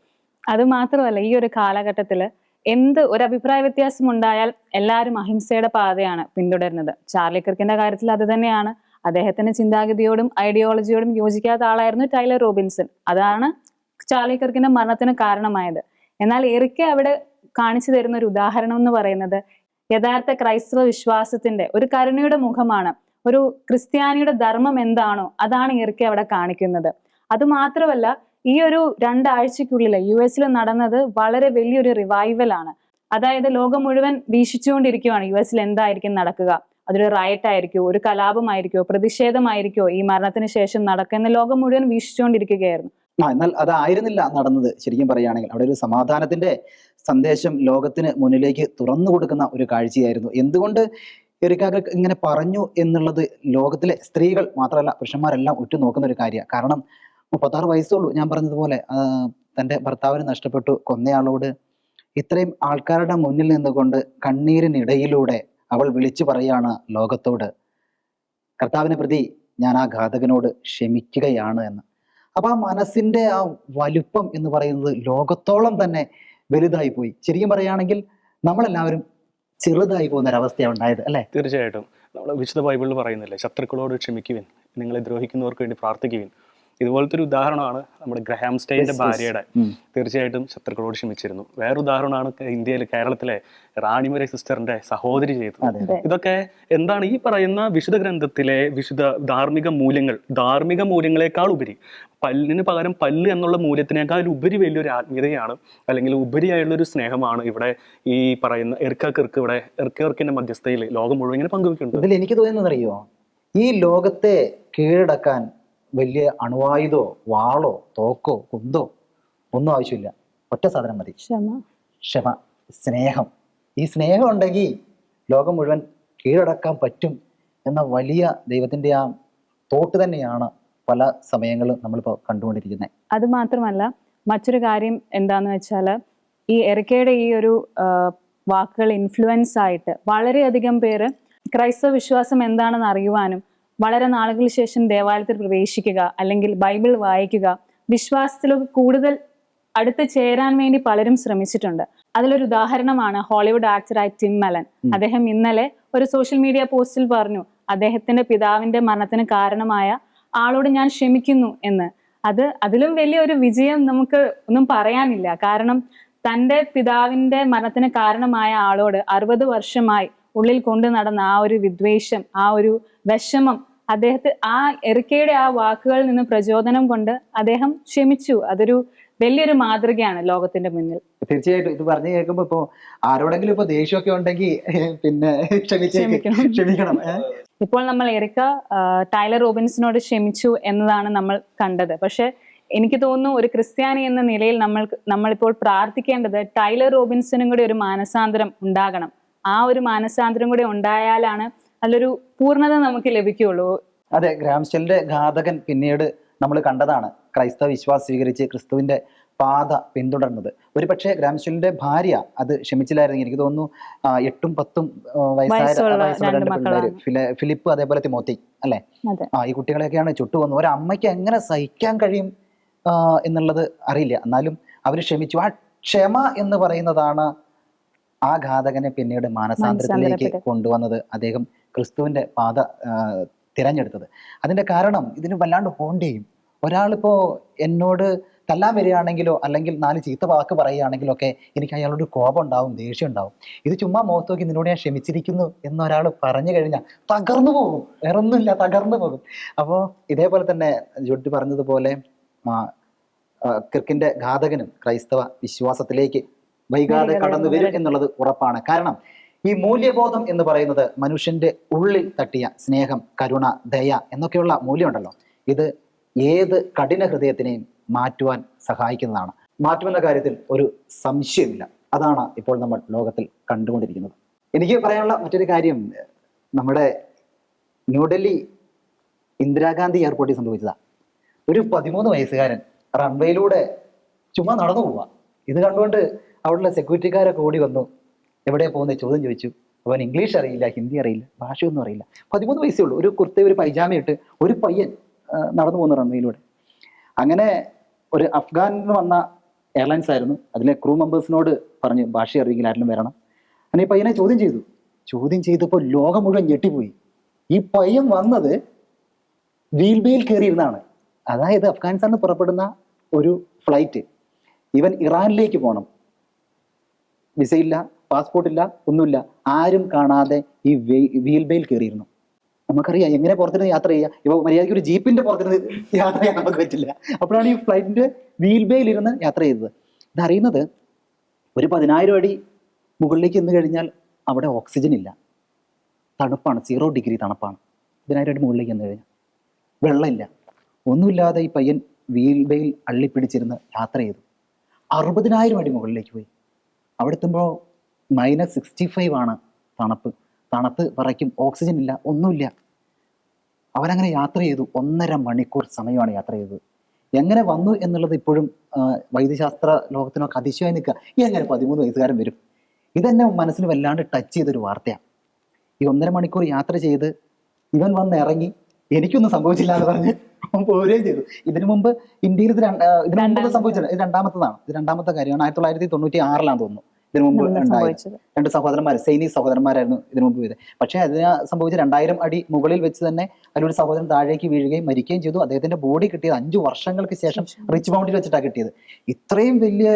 അത് മാത്രമല്ല ഈ ഒരു കാലഘട്ടത്തിൽ എന്ത് ഒരു അഭിപ്രായ വ്യത്യാസം ഉണ്ടായാൽ എല്ലാവരും അഹിംസയുടെ പാതയാണ് പിന്തുടരുന്നത്. ചാർലി കിർക്കിന്റെ കാര്യത്തിൽ അത് തന്നെയാണ്. അദ്ദേഹത്തിന്റെ ചിന്താഗതിയോടും ഐഡിയോളജിയോടും യോജിക്കാത്ത ആളായിരുന്നു ടൈലർ റോബിൻസൺ. അതാണ് ചാർലി കിർക്കിന്റെ മരണത്തിന് കാരണമായത്. എന്നാൽ എറിക്കെ അവിടെ കാണിച്ചു തരുന്ന ഒരു ഉദാഹരണം എന്ന് പറയുന്നത് യഥാർത്ഥ ക്രൈസ്തവ വിശ്വാസത്തിന്റെ ഒരു കരുണയുടെ മുഖമാണ്. ഒരു ക്രിസ്ത്യാനിയുടെ ധർമ്മം എന്താണോ അതാണ് എറിക്കെ അവിടെ കാണിക്കുന്നത്. അത് മാത്രമല്ല ഈ ഒരു രണ്ടാഴ്ചക്കുള്ളിൽ യു എസിൽ നടന്നത് വളരെ വലിയൊരു റിവൈവൽ ആണ്. അതായത് ലോകം മുഴുവൻ വീക്ഷിച്ചുകൊണ്ടിരിക്കുകയാണ് യു എസിൽ എന്തായിരിക്കും നടക്കുക. അതൊരു റയറ്റ് ആയിരിക്കുമോ ഒരു കലാപമായിരിക്കുമോ പ്രതിഷേധമായിരിക്കോ ഈ മരണത്തിന് ശേഷം നടക്കുന്ന ലോകം മുഴുവൻ വീക്ഷിച്ചുകൊണ്ടിരിക്കുകയായിരുന്നു. ആ എന്നാൽ അതായിരുന്നില്ല നടന്നത്. ശരിക്കും പറയുകയാണെങ്കിൽ അവിടെ ഒരു സമാധാനത്തിന്റെ സന്ദേശം ലോകത്തിന് മുന്നിലേക്ക് തുറന്നു കൊടുക്കുന്ന ഒരു കാഴ്ചയായിരുന്നു. എന്തുകൊണ്ട് എറിക്കാക്ക ഇങ്ങനെ പറഞ്ഞു എന്നുള്ളത് ലോകത്തിലെ സ്ത്രീകൾ മാത്രമല്ല പുരുഷന്മാരെല്ലാം ഉറ്റുനോക്കുന്ന ഒരു കാര്യമാണ്. കാരണം മുപ്പത്താറ് വയസ്സുള്ളൂ. ഞാൻ പറഞ്ഞതുപോലെ തന്റെ ഭർത്താവിനെ നഷ്ടപ്പെട്ടു. കൊന്നയാളോട് ഇത്രയും ആൾക്കാരുടെ മുന്നിൽ നിന്നുകൊണ്ട് കണ്ണീരിനിടയിലൂടെ അവൾ വിളിച്ചു പറയാണ് ലോകത്തോട്. കർത്താവിനെ പ്രതി ഞാൻ ആ ഘാതകനോട് ക്ഷമിക്കുകയാണ് എന്ന്. അപ്പൊ ആ മനസ്സിന്റെ ആ വലുപ്പം എന്ന് പറയുന്നത് ലോകത്തോളം തന്നെ വലുതായി പോയി. ശരിക്കും പറയുകയാണെങ്കിൽ നമ്മളെല്ലാവരും ചെറുതായി പോകുന്ന ഒരവസ്ഥയാണ് ഉണ്ടായത് അല്ലെ? തീർച്ചയായിട്ടും. നമ്മൾ വിശുദ്ധ ബൈബിളിൽ പറയുന്നില്ലേ ശത്രുക്കളോട് ക്ഷമിക്കുവിൻ നിങ്ങളെ ദ്രോഹിക്കുന്നവർക്ക് വേണ്ടി പ്രാർത്ഥിക്കുവിൻ. ഇതുപോലത്തെ ഒരു ഉദാഹരണമാണ് നമ്മുടെ ഗ്രഹാം സ്റ്റൈന്റെ. ഭാര്യയുടെ. തീർച്ചയായിട്ടും ശത്രുക്കളോട് ക്ഷമിച്ചിരുന്നു വേറെ ഉദാഹരണമാണ് ഇന്ത്യയിലെ കേരളത്തിലെ റാണിമര സിസ്റ്ററിന്റെ സഹോദരി ചെയ്തത്. ഇതൊക്കെ എന്താണ് ഈ പറയുന്ന വിശുദ്ധ ഗ്രന്ഥത്തിലെ വിശുദ്ധ ധാർമ്മിക മൂല്യങ്ങൾ ധാർമ്മിക മൂല്യങ്ങളെക്കാൾ ഉപരി പല്ലിന് പകരം പല്ല് എന്നുള്ള മൂല്യത്തിനേക്കാൾ ഉപരി വലിയൊരു ആത്മീയതയാണ് അല്ലെങ്കിൽ ഉപരിയായുള്ള ഒരു സ്നേഹമാണ് ഇവിടെ ഈ പറയുന്ന എർക്കർക്ക് ഇവിടെ എർക്കർക്കിന്റെ മധ്യസ്ഥയിൽ ലോകം മുഴുവൻ ഇങ്ങനെ പങ്കുവെക്കുന്നുണ്ട് ഇതിൽ എനിക്ക് തോന്നുന്നത് അറിയോ ഈ ലോകത്തെ കീഴടക്കാൻ വലിയ അണുവായുധോ വാളോ തോക്കോ കുന്തോ ഒന്നും ആവശ്യമില്ല. ഒറ്റ സാധനം മതി. ക്ഷമ. ക്ഷമ. സ്നേഹം. ഈ സ്നേഹം ഉണ്ടെങ്കിൽ ലോകം മുഴുവൻ കീഴടക്കാൻ പറ്റും എന്ന വലിയ ദൈവത്തിന്റെ ആ തോട്ട് തന്നെയാണ് പല സമയങ്ങളും നമ്മളിപ്പോൾ കണ്ടുകൊണ്ടിരിക്കുന്നത് അത് മാത്രമല്ല മറ്റൊരു കാര്യം എന്താന്ന് വെച്ചാൽ ഈ എറിക്കയുടെ ഈ ഒരു വാക്കുകൾ ഇൻഫ്ലുവൻസ് ആയിട്ട് വളരെയധികം പേര് ക്രൈസ്തവ വിശ്വാസം എന്താണെന്ന് അറിയുവാനും വളരെ നാളുകൾക്ക് ശേഷം ദേവാലയത്തിൽ പ്രവേശിക്കുക അല്ലെങ്കിൽ ബൈബിൾ വായിക്കുക. വിശ്വാസത്തിലൊക്കെ കൂടുതൽ അടുത്ത് ചേരാൻ വേണ്ടി പലരും ശ്രമിച്ചിട്ടുണ്ട്. അതിലൊരു ഉദാഹരണമാണ് ഹോളിവുഡ് ആക്ടറായ ടിം മലൻ അദ്ദേഹം ഇന്നലെ ഒരു സോഷ്യൽ മീഡിയ പോസ്റ്റിൽ പറഞ്ഞു അദ്ദേഹത്തിന്റെ പിതാവിന്റെ മരണത്തിന് കാരണമായ ആളോട് ഞാൻ ക്ഷമിക്കുന്നു എന്ന്. അത് അതിലും വലിയ ഒരു വിജയം നമുക്ക് ഒന്നും പറയാനില്ല. കാരണം തന്റെ പിതാവിന്റെ മരണത്തിന് കാരണമായ ആളോട് അറുപത് വർഷമായി ഉള്ളിൽ കൊണ്ടു നടന്ന ആ ഒരു വിദ്വേഷം ആ ഒരു വിഷമം അദ്ദേഹത്തെ ആ എറിക്കയുടെ ആ വാക്കുകളിൽ നിന്ന് പ്രചോദനം കൊണ്ട് അദ്ദേഹം ക്ഷമിച്ചു. അതൊരു വലിയൊരു മാതൃകയാണ് ലോകത്തിന്റെ മുന്നിൽ. തീർച്ചയായിട്ടും ഇത് പറഞ്ഞു കേൾക്കുമ്പോ ഇപ്പോ ആരോടെങ്കിലും ഇപ്പൊ ദേഷ്യമൊക്കെ ഉണ്ടെങ്കിൽ പിന്നെ. ക്ഷമിക്കണം. ഇപ്പോൾ നമ്മൾ എറിക്ക ടൈലർ റോബിൻസിനോട് ക്ഷമിച്ചു എന്നതാണ് നമ്മൾ കണ്ടത്. പക്ഷെ എനിക്ക് തോന്നുന്നു ഒരു ക്രിസ്ത്യാനി എന്ന നിലയിൽ നമ്മൾ നമ്മളിപ്പോൾ പ്രാർത്ഥിക്കേണ്ടത് ടൈലർ റോബിൻസിനും കൂടി ഒരു മാനസാന്തരം ഉണ്ടാകണം. ആ ഒരു മാനസാന്തരം കൂടി ഉണ്ടായാലാണ് അതിലൊരു പൂർണത നമുക്ക് ലഭിക്കുകയുള്ളൂ അതെ ഗ്രാംസ്റ്റലിന്റെ ഘാതകൻ പിന്നീട് നമ്മൾ കണ്ടതാണ്. ക്രൈസ്തവ വിശ്വാസം സ്വീകരിച്ച് ക്രിസ്തുവിന്റെ പാത പിന്തുടർന്നത്. ഒരു പക്ഷേ ഗ്രാംസ്റ്റലിന്റെ ഭാര്യ അത് ക്ഷമിച്ചില്ലായിരുന്നു എനിക്ക് തോന്നുന്നു എട്ടും പത്തും വയസ്സായ രണ്ട് പിള്ളേര് ഫിലിപ്പ് അതേപോലെ തിമോത്തി അല്ലെ. ആ ഈ കുട്ടികളെയൊക്കെയാണ് ചുട്ടുകൊന്നു ഒരു അമ്മയ്ക്ക് എങ്ങനെ സഹിക്കാൻ കഴിയും എന്നുള്ളത് അറിയില്ല. എന്നാലും അവർ ക്ഷമിച്ചു. ആ ക്ഷമ എന്ന് പറയുന്നതാണ് ആ ഘാതകനെ പിന്നീട് മാനസാന്തരത്തിലേക്ക്. കൊണ്ടുവന്നത്. അദ്ദേഹം ക്രിസ്തുവിന്റെ പാത തിരഞ്ഞെടുത്തത്. അതിന്റെ കാരണം ഇതിന് വല്ലാണ്ട് ഹോണ്ട് ചെയ്യും ഒരാളിപ്പോൾ എന്നോട് തല്ലാൻ വരികയാണെങ്കിലോ അല്ലെങ്കിൽ നാല് ചീത്ത വാക്ക് പറയുകയാണെങ്കിലോ ഒക്കെ എനിക്ക് അയാളോട് കോപം ഉണ്ടാവും ദേഷ്യം ഉണ്ടാവും ഇത് ചുമ്മാ മുഖത്ത് നോക്കി നിന്നോട് ഞാൻ ക്ഷമിച്ചിരിക്കുന്നു എന്നൊരാൾ പറഞ്ഞു കഴിഞ്ഞാൽ തകർന്നു പോകും. വേറൊന്നുമില്ല തകർന്നു പോകും. അപ്പോൾ ഇതേപോലെ തന്നെ ജോഡി പറഞ്ഞതുപോലെ കിർക്കിന്റെ ഘാതകനും ക്രൈസ്തവ വിശ്വാസത്തിലേക്ക് വൈകാതെ കടന്നു വരും. എന്നുള്ളത് ഉറപ്പാണ്. കാരണം ഈ മൂല്യബോധം എന്ന് പറയുന്നത് മനുഷ്യന്റെ ഉള്ളിൽ തട്ടിയ സ്നേഹം കരുണ ദയ എന്നൊക്കെയുള്ള മൂല്യമുണ്ടല്ലോ. ഇത് ഏത് കഠിന ഹൃദയത്തിനെയും മാറ്റുവാൻ സഹായിക്കുന്നതാണ്. മാറ്റുമെന്ന കാര്യത്തിൽ ഒരു സംശയമില്ല. അതാണ് ഇപ്പോൾ നമ്മൾ ലോകത്തിൽ കണ്ടുകൊണ്ടിരിക്കുന്നത്. എനിക്ക് പറയാനുള്ള മറ്റൊരു കാര്യം നമ്മുടെ ന്യൂഡൽഹി ഇന്ദിരാഗാന്ധി എയർപോർട്ടിൽ സംഭവിച്ചതാ. ഒരു പതിമൂന്ന് വയസ്സുകാരൻ റൺവേയിലൂടെ ചുമ്മാ നടന്നു പോവുക ഇത് കണ്ടുകൊണ്ട് അവിടെയുള്ള സെക്യൂരിറ്റിക്കാരൊക്കെ ഓടി വന്നു. എവിടെ പോകുന്ന? ചോദ്യം ചോദിച്ചു. അവൻ ഇംഗ്ലീഷ് അറിയില്ല ഹിന്ദി അറിയില്ല ഭാഷയൊന്നും അറിയില്ല. പതിമൂന്ന് വയസ്സേ ഉള്ളൂ. ഒരു കുർത്ത ഒരു പൈജാമ ഇട്ട് ഒരു പയ്യൻ നടന്നു പോകുന്ന റൺവേയിലൂടെ അങ്ങനെ ഒരു അഫ്ഗാനിൽ വന്ന എയർലൈൻസ് ആയിരുന്നു. അതിലെ ക്രൂ മെമ്പേഴ്സിനോട് പറഞ്ഞു ഭാഷ അറിയില്ല ആരെങ്കിലും വരണം. അങ്ങനെ ഈ പയ്യനെ ചോദ്യം ചെയ്തു. ചോദ്യം ചെയ്തപ്പോൾ ലോകം മുഴുവൻ ഞെട്ടിപ്പോയി. ഈ പയ്യൻ വന്നത് വീൽ ബേയിൽ കയറിയിരുന്നാണ്. അതായത് അഫ്ഗാനിസ്ഥാനിൽ പുറപ്പെടുന്ന ഒരു ഫ്ലൈറ്റ് ഇവൻ ഇറാനിലേക്ക് പോകണം വിസയില്ല. പാസ്പോർട്ട് ഇല്ല ഒന്നുമില്ല. ആരും കാണാതെ ഈ വീൽ ബെയിൽ കയറിയിരുന്നു. നമുക്കറിയാം എങ്ങനെ പുറത്തിരുന്ന് യാത്ര ചെയ്യുക ഇപ്പൊ മര്യാദയ്ക്ക് ഒരു ജീപ്പിന്റെ പുറത്തിരുന്ന് യാത്ര ചെയ്യാൻ നമുക്ക് പറ്റില്ല. അപ്പോഴാണ് ഈ ഫ്ലൈറ്റിന്റെ വീൽ ബെയിൽ ഇരുന്ന് യാത്ര ചെയ്തത്. ഇതറിയുന്നത് ഒരു പതിനായിരം അടി മുകളിലേക്ക് ഇന്ന് കഴിഞ്ഞാൽ അവിടെ ഓക്സിജൻ ഇല്ല. തണുപ്പാണ് സീറോ ഡിഗ്രി തണുപ്പാണ്. പതിനായിരം അടി മുകളിലേക്ക് ഇന്ന് കഴിഞ്ഞാൽ. വെള്ളമില്ല. ഒന്നുമില്ലാതെ ഈ പയ്യൻ വീൽ ബെയിൽ അള്ളിപ്പിടിച്ചിരുന്ന് യാത്ര ചെയ്തു. അറുപതിനായിരം അടി മുകളിലേക്ക് പോയി. അവിടെ എത്തുമ്പോൾ മൈനസ് സിക്സ്റ്റി ഫൈവ് ആണ് തണുപ്പ്. തണുത്ത് പറയ്ക്കും ഓക്സിജൻ ഇല്ല ഒന്നുമില്ല. അവരങ്ങനെ യാത്ര ചെയ്തു. ഒന്നര മണിക്കൂർ സമയമാണ് യാത്ര ചെയ്തത്. എങ്ങനെ വന്നു എന്നുള്ളത് ഇപ്പോഴും വൈദ്യശാസ്ത്ര ലോകത്തിനൊക്കെ അതിശയമായി നിൽക്കുക. ഈ എങ്ങനെ പതിമൂന്ന് വയസ്സുകാരൻ വരും. ഇതെന്നെ മനസ്സിൽ വല്ലാണ്ട് ടച്ച് ചെയ്തൊരു വാർത്തയാണ്. ഈ ഒന്നര മണിക്കൂർ യാത്ര ചെയ്ത് ഇവൻ വന്ന് ഇറങ്ങി എനിക്കൊന്നും സംഭവിച്ചില്ല എന്ന് പറഞ്ഞ് പോരുകയും ചെയ്തു. ഇതിനു മുമ്പ് ഇന്ത്യയിൽ ഇത് ഇതിനു മുമ്പ് ഇത് രണ്ടാമത്തതാണ്. ഇത് രണ്ടാമത്തെ കാര്യമാണ്. ആയിരത്തി തൊള്ളായിരത്തി തൊണ്ണൂറ്റി ആറിലാണ് തോന്നുന്നു. ഇതിനു മുമ്പ് ഉണ്ടായത് രണ്ട് സഹോദരന്മാർ സൈനിക സഹോദരന്മാരായിരുന്നു ഇതിനു മുമ്പ് ചെയ്തത്. പക്ഷേ അതിന് സംഭവിച്ച രണ്ടായിരം അടി മുകളിൽ വെച്ച് തന്നെ അതിലൊരു സഹോദരൻ താഴേക്ക് വീഴുകയും മരിക്കുകയും ചെയ്തു. അദ്ദേഹത്തിന്റെ ബോഡി കിട്ടിയത് അഞ്ചു വർഷങ്ങൾക്ക് ശേഷം റിച്ച് മൗണ്ടിൽ വെച്ചിട്ടാണ് കിട്ടിയത്. ഇത്രയും വലിയ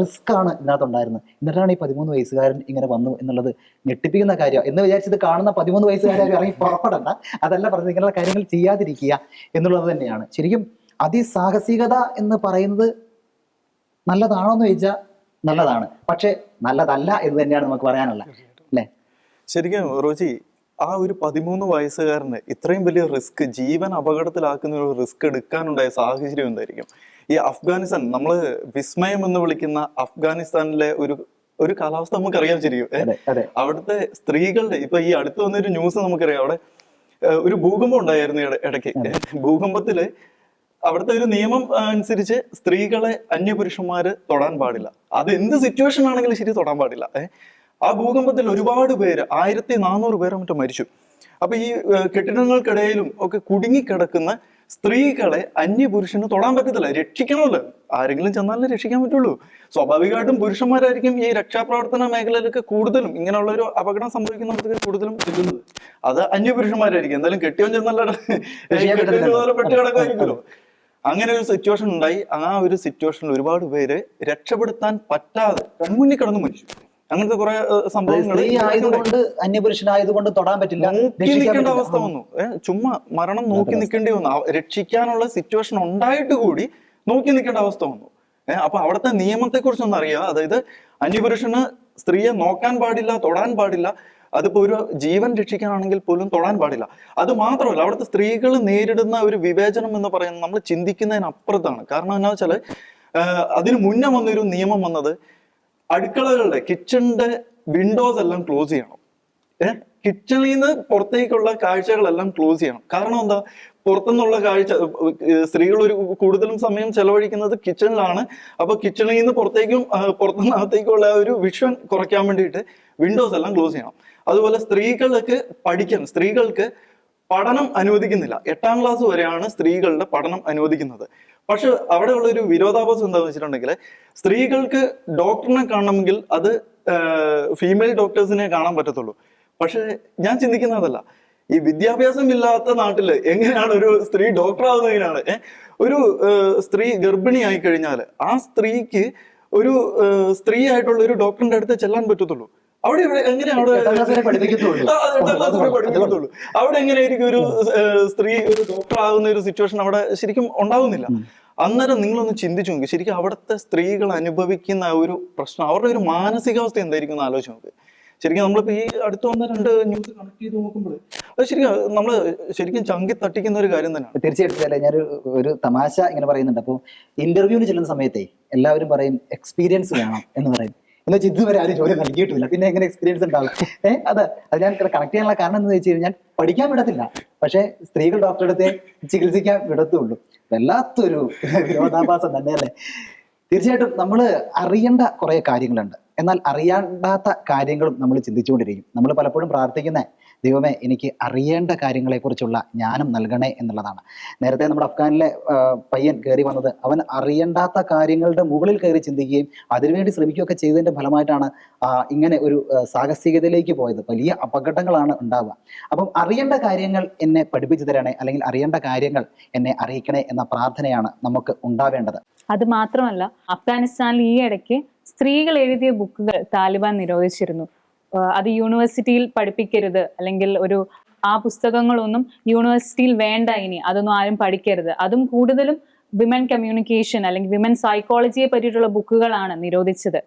റിസ്ക് ആണ് ഇതിനകത്ത് ഉണ്ടായിരുന്നത് എന്നിട്ടാണ് ഈ പതിമൂന്ന് വയസ്സുകാരൻ ഇങ്ങനെ വന്നു എന്നുള്ളത് ഞെട്ടിപ്പിക്കുന്ന കാര്യം. എന്ന് വിചാരിച്ചത് കാണുന്ന പതിമൂന്ന് വയസ്സുകാരും ഇറങ്ങി പുറപ്പെടണ്ട. അതല്ല പറഞ്ഞത് ഇങ്ങനെയുള്ള കാര്യങ്ങൾ ചെയ്യാതിരിക്കുക എന്നുള്ളത് തന്നെയാണ്. ശരിക്കും അതിസാഹസികത എന്ന് പറയുന്നത് നല്ലതാണോ എന്ന് ചോദിച്ചാൽ നല്ലതാണ്. പക്ഷെ നല്ലതല്ല എന്ന് തന്നെയാണ് നമുക്ക് പറയാനുള്ളത്. അല്ലേ? ശരിക്കും റോജി ആ ഒരു പതിമൂന്ന് വയസ്സുകാരന് ഇത്രയും വലിയ റിസ്ക് ജീവൻ അപകടത്തിലാക്കുന്ന ഒരു റിസ്ക് എടുക്കാനുണ്ടായ സാഹചര്യം എന്തായിരിക്കും? ഈ അഫ്ഗാനിസ്ഥാൻ നമ്മൾ വിസ്മയം എന്ന് വിളിക്കുന്ന അഫ്ഗാനിസ്ഥാനിലെ ഒരു ഒരു കാലാവസ്ഥ നമുക്കറിയാം ശരിക്കും. ഏ? അതെ അതെ. അവിടുത്തെ സ്ത്രീകളുടെ ഇപ്പൊ ഈ അടുത്ത് വന്നൊരു ന്യൂസ് നമുക്കറിയാം. അവിടെ ഒരു ഭൂകമ്പം ഉണ്ടായിരുന്നു ഇടയ്ക്ക്. ഭൂകമ്പത്തിൽ അവിടുത്തെ ഒരു നിയമം അനുസരിച്ച് സ്ത്രീകളെ അന്യപുരുഷന്മാര് തൊടാൻ പാടില്ല. അത് എന്ത് സിറ്റുവേഷൻ ആണെങ്കിലും ശരി തൊടാൻ പാടില്ല. ആ ഭൂകമ്പത്തിൽ ഒരുപാട് പേര് ആയിരത്തി നാനൂറ് പേരെ മറ്റും മരിച്ചു. അപ്പൊ ഈ കെട്ടിടങ്ങൾക്കിടയിലും ഒക്കെ കുടുങ്ങിക്കിടക്കുന്ന സ്ത്രീകളെ അന്യപുരുഷന് തൊടാൻ പറ്റത്തില്ല. രക്ഷിക്കണമല്ലോ. ആരെങ്കിലും ചെന്നാലേ രക്ഷിക്കാൻ പറ്റുള്ളൂ. സ്വാഭാവികമായിട്ടും പുരുഷന്മാരായിരിക്കും ഈ രക്ഷാപ്രവർത്തന മേഖലയിലൊക്കെ കൂടുതലും ഇങ്ങനെയുള്ള ഒരു അപകടം സംഭവിക്കുന്നവർക്ക് കൂടുതലും ചെല്ലുന്നത് അത് അന്യപുരുഷന്മാരായിരിക്കും. എന്തായാലും കെട്ടിയോൻ ചെന്നല്ലോ പെട്ട് കിടക്കുമായിരിക്കുമല്ലോ. അങ്ങനെ ഒരു സിറ്റുവേഷൻ ഉണ്ടായി. ആ ഒരു സിറ്റുവേഷനിൽ ഒരുപാട് പേര് രക്ഷപ്പെടുത്താൻ പറ്റാതെ കൺമുന്നിൽ കിടന്നു മരിച്ചു. അങ്ങനത്തെ കുറെ സംഭവങ്ങൾ ആയതുകൊണ്ട് അന്യപുരുഷനായതുകൊണ്ട് തൊടാൻ പറ്റില്ല. നോക്കി നിൽക്കേണ്ട. അവസ്ഥ വന്നു. ചുമ്മാ മരണം നോക്കി നിൽക്കേണ്ടി വന്നു. രക്ഷിക്കാനുള്ള സിറ്റുവേഷൻ ഉണ്ടായിട്ട് കൂടി നോക്കി നിൽക്കേണ്ട അവസ്ഥ വന്നു. ഏഹ് അപ്പൊ അവിടുത്തെ നിയമത്തെ കുറിച്ചൊന്നും അറിയാം അതായത് അന്യപുരുഷന് സ്ത്രീയെ നോക്കാൻ പാടില്ല തൊടാൻ പാടില്ല. അതിപ്പോ ഒരു ജീവൻ രക്ഷിക്കാനാണെങ്കിൽ പോലും തൊടാൻ പാടില്ല. അത് മാത്രമല്ല അവിടുത്തെ സ്ത്രീകൾ നേരിടുന്ന ഒരു വിവേചനം എന്ന് പറയുന്നത് നമ്മൾ ചിന്തിക്കുന്നതിനപ്പുറത്താണ്. കാരണം എന്താ വെച്ചാൽ ആഹ് അതിന് മുന്നേ വന്നൊരു നിയമം വന്നത് അടുക്കളകളുടെ കിച്ചണിന്റെ വിൻഡോസ് എല്ലാം ക്ലോസ് ചെയ്യണം. ഏഹ് കിച്ചണിൽ നിന്ന് പുറത്തേക്കുള്ള കാഴ്ചകളെല്ലാം ക്ലോസ് ചെയ്യണം. കാരണം എന്താ? പുറത്തുനിന്നുള്ള കാഴ്ച സ്ത്രീകൾ ഒരു കൂടുതലും സമയം ചെലവഴിക്കുന്നത് കിച്ചണിലാണ് അപ്പൊ കിച്ചണിൽ നിന്ന് പുറത്തേക്കും ആ, പുറത്തുനിന്ന് അകത്തേക്കുള്ള ആ ഒരു വിഷം കുറയ്ക്കാൻ വേണ്ടിയിട്ട് വിൻഡോസ് എല്ലാം ക്ലോസ് ചെയ്യണം. അതുപോലെ സ്ത്രീകൾക്ക് പഠിക്കണം സ്ത്രീകൾക്ക് പഠനം അനുവദിക്കുന്നില്ല. എട്ടാം ക്ലാസ് വരെയാണ് സ്ത്രീകളുടെ പഠനം അനുവദിക്കുന്നത്. പക്ഷെ അവിടെ ഉള്ള ഒരു വിരോധാഭാസം എന്താണെന്ന് വെച്ചിട്ടുണ്ടെങ്കിൽ സ്ത്രീകൾക്ക് ഡോക്ടറിനെ കാണണമെങ്കിൽ അത് ഫീമെയിൽ ഡോക്ടേഴ്സിനെ കാണാൻ പറ്റത്തുള്ളൂ. പക്ഷെ ഞാൻ ചിന്തിക്കുന്നതല്ല. ഈ വിദ്യാഭ്യാസം ഇല്ലാത്ത നാട്ടിൽ എങ്ങനെയാണ് ഒരു സ്ത്രീ ഡോക്ടർ ആവുന്നതിനാണ്? ഒരു സ്ത്രീ ഗർഭിണി ആയി കഴിഞ്ഞാൽ ആ സ്ത്രീക്ക് ഒരു സ്ത്രീ ആയിട്ടുള്ള ഒരു ഡോക്ടറിന്റെ അടുത്ത് ചെല്ലാൻ പറ്റത്തുള്ളൂ. അവിടെ എങ്ങനെ അവിടെ പഠിപ്പിക്കത്തുള്ളൂ. അവിടെ എങ്ങനെയായിരിക്കും ഒരു സ്ത്രീ ഒരു ഡോക്ടർ ആകുന്ന ഒരു സിറ്റുവേഷൻ അവിടെ ശരിക്കും ഉണ്ടാവുന്നില്ല. അന്നേരം നിങ്ങളൊന്ന് ചിന്തിച്ചു നോക്കി. ശരിക്കും അവിടുത്തെ സ്ത്രീകൾ അനുഭവിക്കുന്ന ഒരു പ്രശ്നം അവരുടെ ഒരു മാനസികാവസ്ഥ എന്തായിരിക്കും എന്ന് ആലോചിച്ച് നോക്ക്. ശരിക്കും നമ്മളിപ്പോ ഈ അടുത്ത് വന്ന രണ്ട് ന്യൂസ് കണക്ട് ചെയ്ത് നോക്കുമ്പോൾ അത് ശരിക്കും നമ്മൾ ശരിക്കും ചങ്കി തട്ടിക്കുന്ന ഒരു കാര്യം തന്നെയാണ്. തീർച്ചയായിട്ടും അല്ലെ? ഞാനൊരു ഒരു തമാശ ഇങ്ങനെ പറയുന്നുണ്ട്. അപ്പോൾ ഇന്റർവ്യൂവിന് ചെല്ലുന്ന സമയത്തെ എല്ലാവരും പറയും എക്സ്പീരിയൻസ് വേണം എന്ന് പറയും. എന്ന് വെച്ചാൽ ഇതുവരെ ആരും ജോലി നൽകിയിട്ടില്ല പിന്നെ എങ്ങനെ എക്സ്പീരിയൻസ് ഉണ്ടാവും? ഏഹ് അത് അത് ഞാൻ കണക്ട് ചെയ്യാനുള്ള കാരണം എന്ന് വെച്ച് കഴിഞ്ഞാൽ പഠിക്കാൻ വിടത്തില്ല. പക്ഷേ സ്ത്രീകൾ ഡോക്ടറെ അടുത്തേ ചികിത്സിക്കാൻ വിടത്തുള്ളൂ. വല്ലാത്തൊരു വിരോധാഭാസം തന്നെയല്ലേ? തീർച്ചയായിട്ടും നമ്മൾ അറിയേണ്ട കുറെ കാര്യങ്ങളുണ്ട്. എന്നാൽ അറിയാണ്ടാത്ത കാര്യങ്ങളും നമ്മൾ ചിന്തിച്ചുകൊണ്ടിരിക്കും. നമ്മൾ പലപ്പോഴും പ്രാർത്ഥിക്കുന്ന ദൈവമേ എനിക്ക് അറിയേണ്ട കാര്യങ്ങളെക്കുറിച്ചുള്ള ജ്ഞാനം നൽകണേ എന്നുള്ളതാണ്. നേരത്തെ നമ്മുടെ അഫ്ഗാനിലെ പയ്യൻ കയറി വന്നത് അവൻ അറിയണ്ടാത്ത കാര്യങ്ങളുടെ മുകളിൽ കയറി ചിന്തിക്കുകയും അതിനുവേണ്ടി ശ്രമിക്കുകയൊക്കെ ചെയ്തതിന്റെ ഫലമായിട്ടാണ് ഇങ്ങനെ ഒരു സാഹസികതയിലേക്ക് പോയത്. വലിയ അപകടങ്ങളാണ് ഉണ്ടാവുക. അപ്പം അറിയേണ്ട കാര്യങ്ങൾ എന്നെ പഠിപ്പിച്ചു തരണേ അല്ലെങ്കിൽ അറിയേണ്ട കാര്യങ്ങൾ എന്നെ അറിയിക്കണേ എന്ന പ്രാർത്ഥനയാണ് നമുക്ക് ഉണ്ടാവേണ്ടത്. അത് മാത്രമല്ല അഫ്ഗാനിസ്ഥാനിൽ ഈ ഇടയ്ക്ക് സ്ത്രീകൾ എഴുതിയ ബുക്കുകൾ താലിബാൻ നിരോധിച്ചിരുന്നു. അത് യൂണിവേഴ്സിറ്റിയിൽ പഠിപ്പിക്കരുത്. അല്ലെങ്കിൽ ഒരു ആ പുസ്തകങ്ങളൊന്നും യൂണിവേഴ്സിറ്റിയിൽ വേണ്ട ഇനി. അതൊന്നും ആരും പഠിക്കരുത്. അതും കൂടുതലും വിമൻ കമ്മ്യൂണിക്കേഷൻ അല്ലെങ്കിൽ വിമൻ സൈക്കോളജിയെ പറ്റിയിട്ടുള്ള ബുക്കുകളാണ് നിരോധിച്ചത്.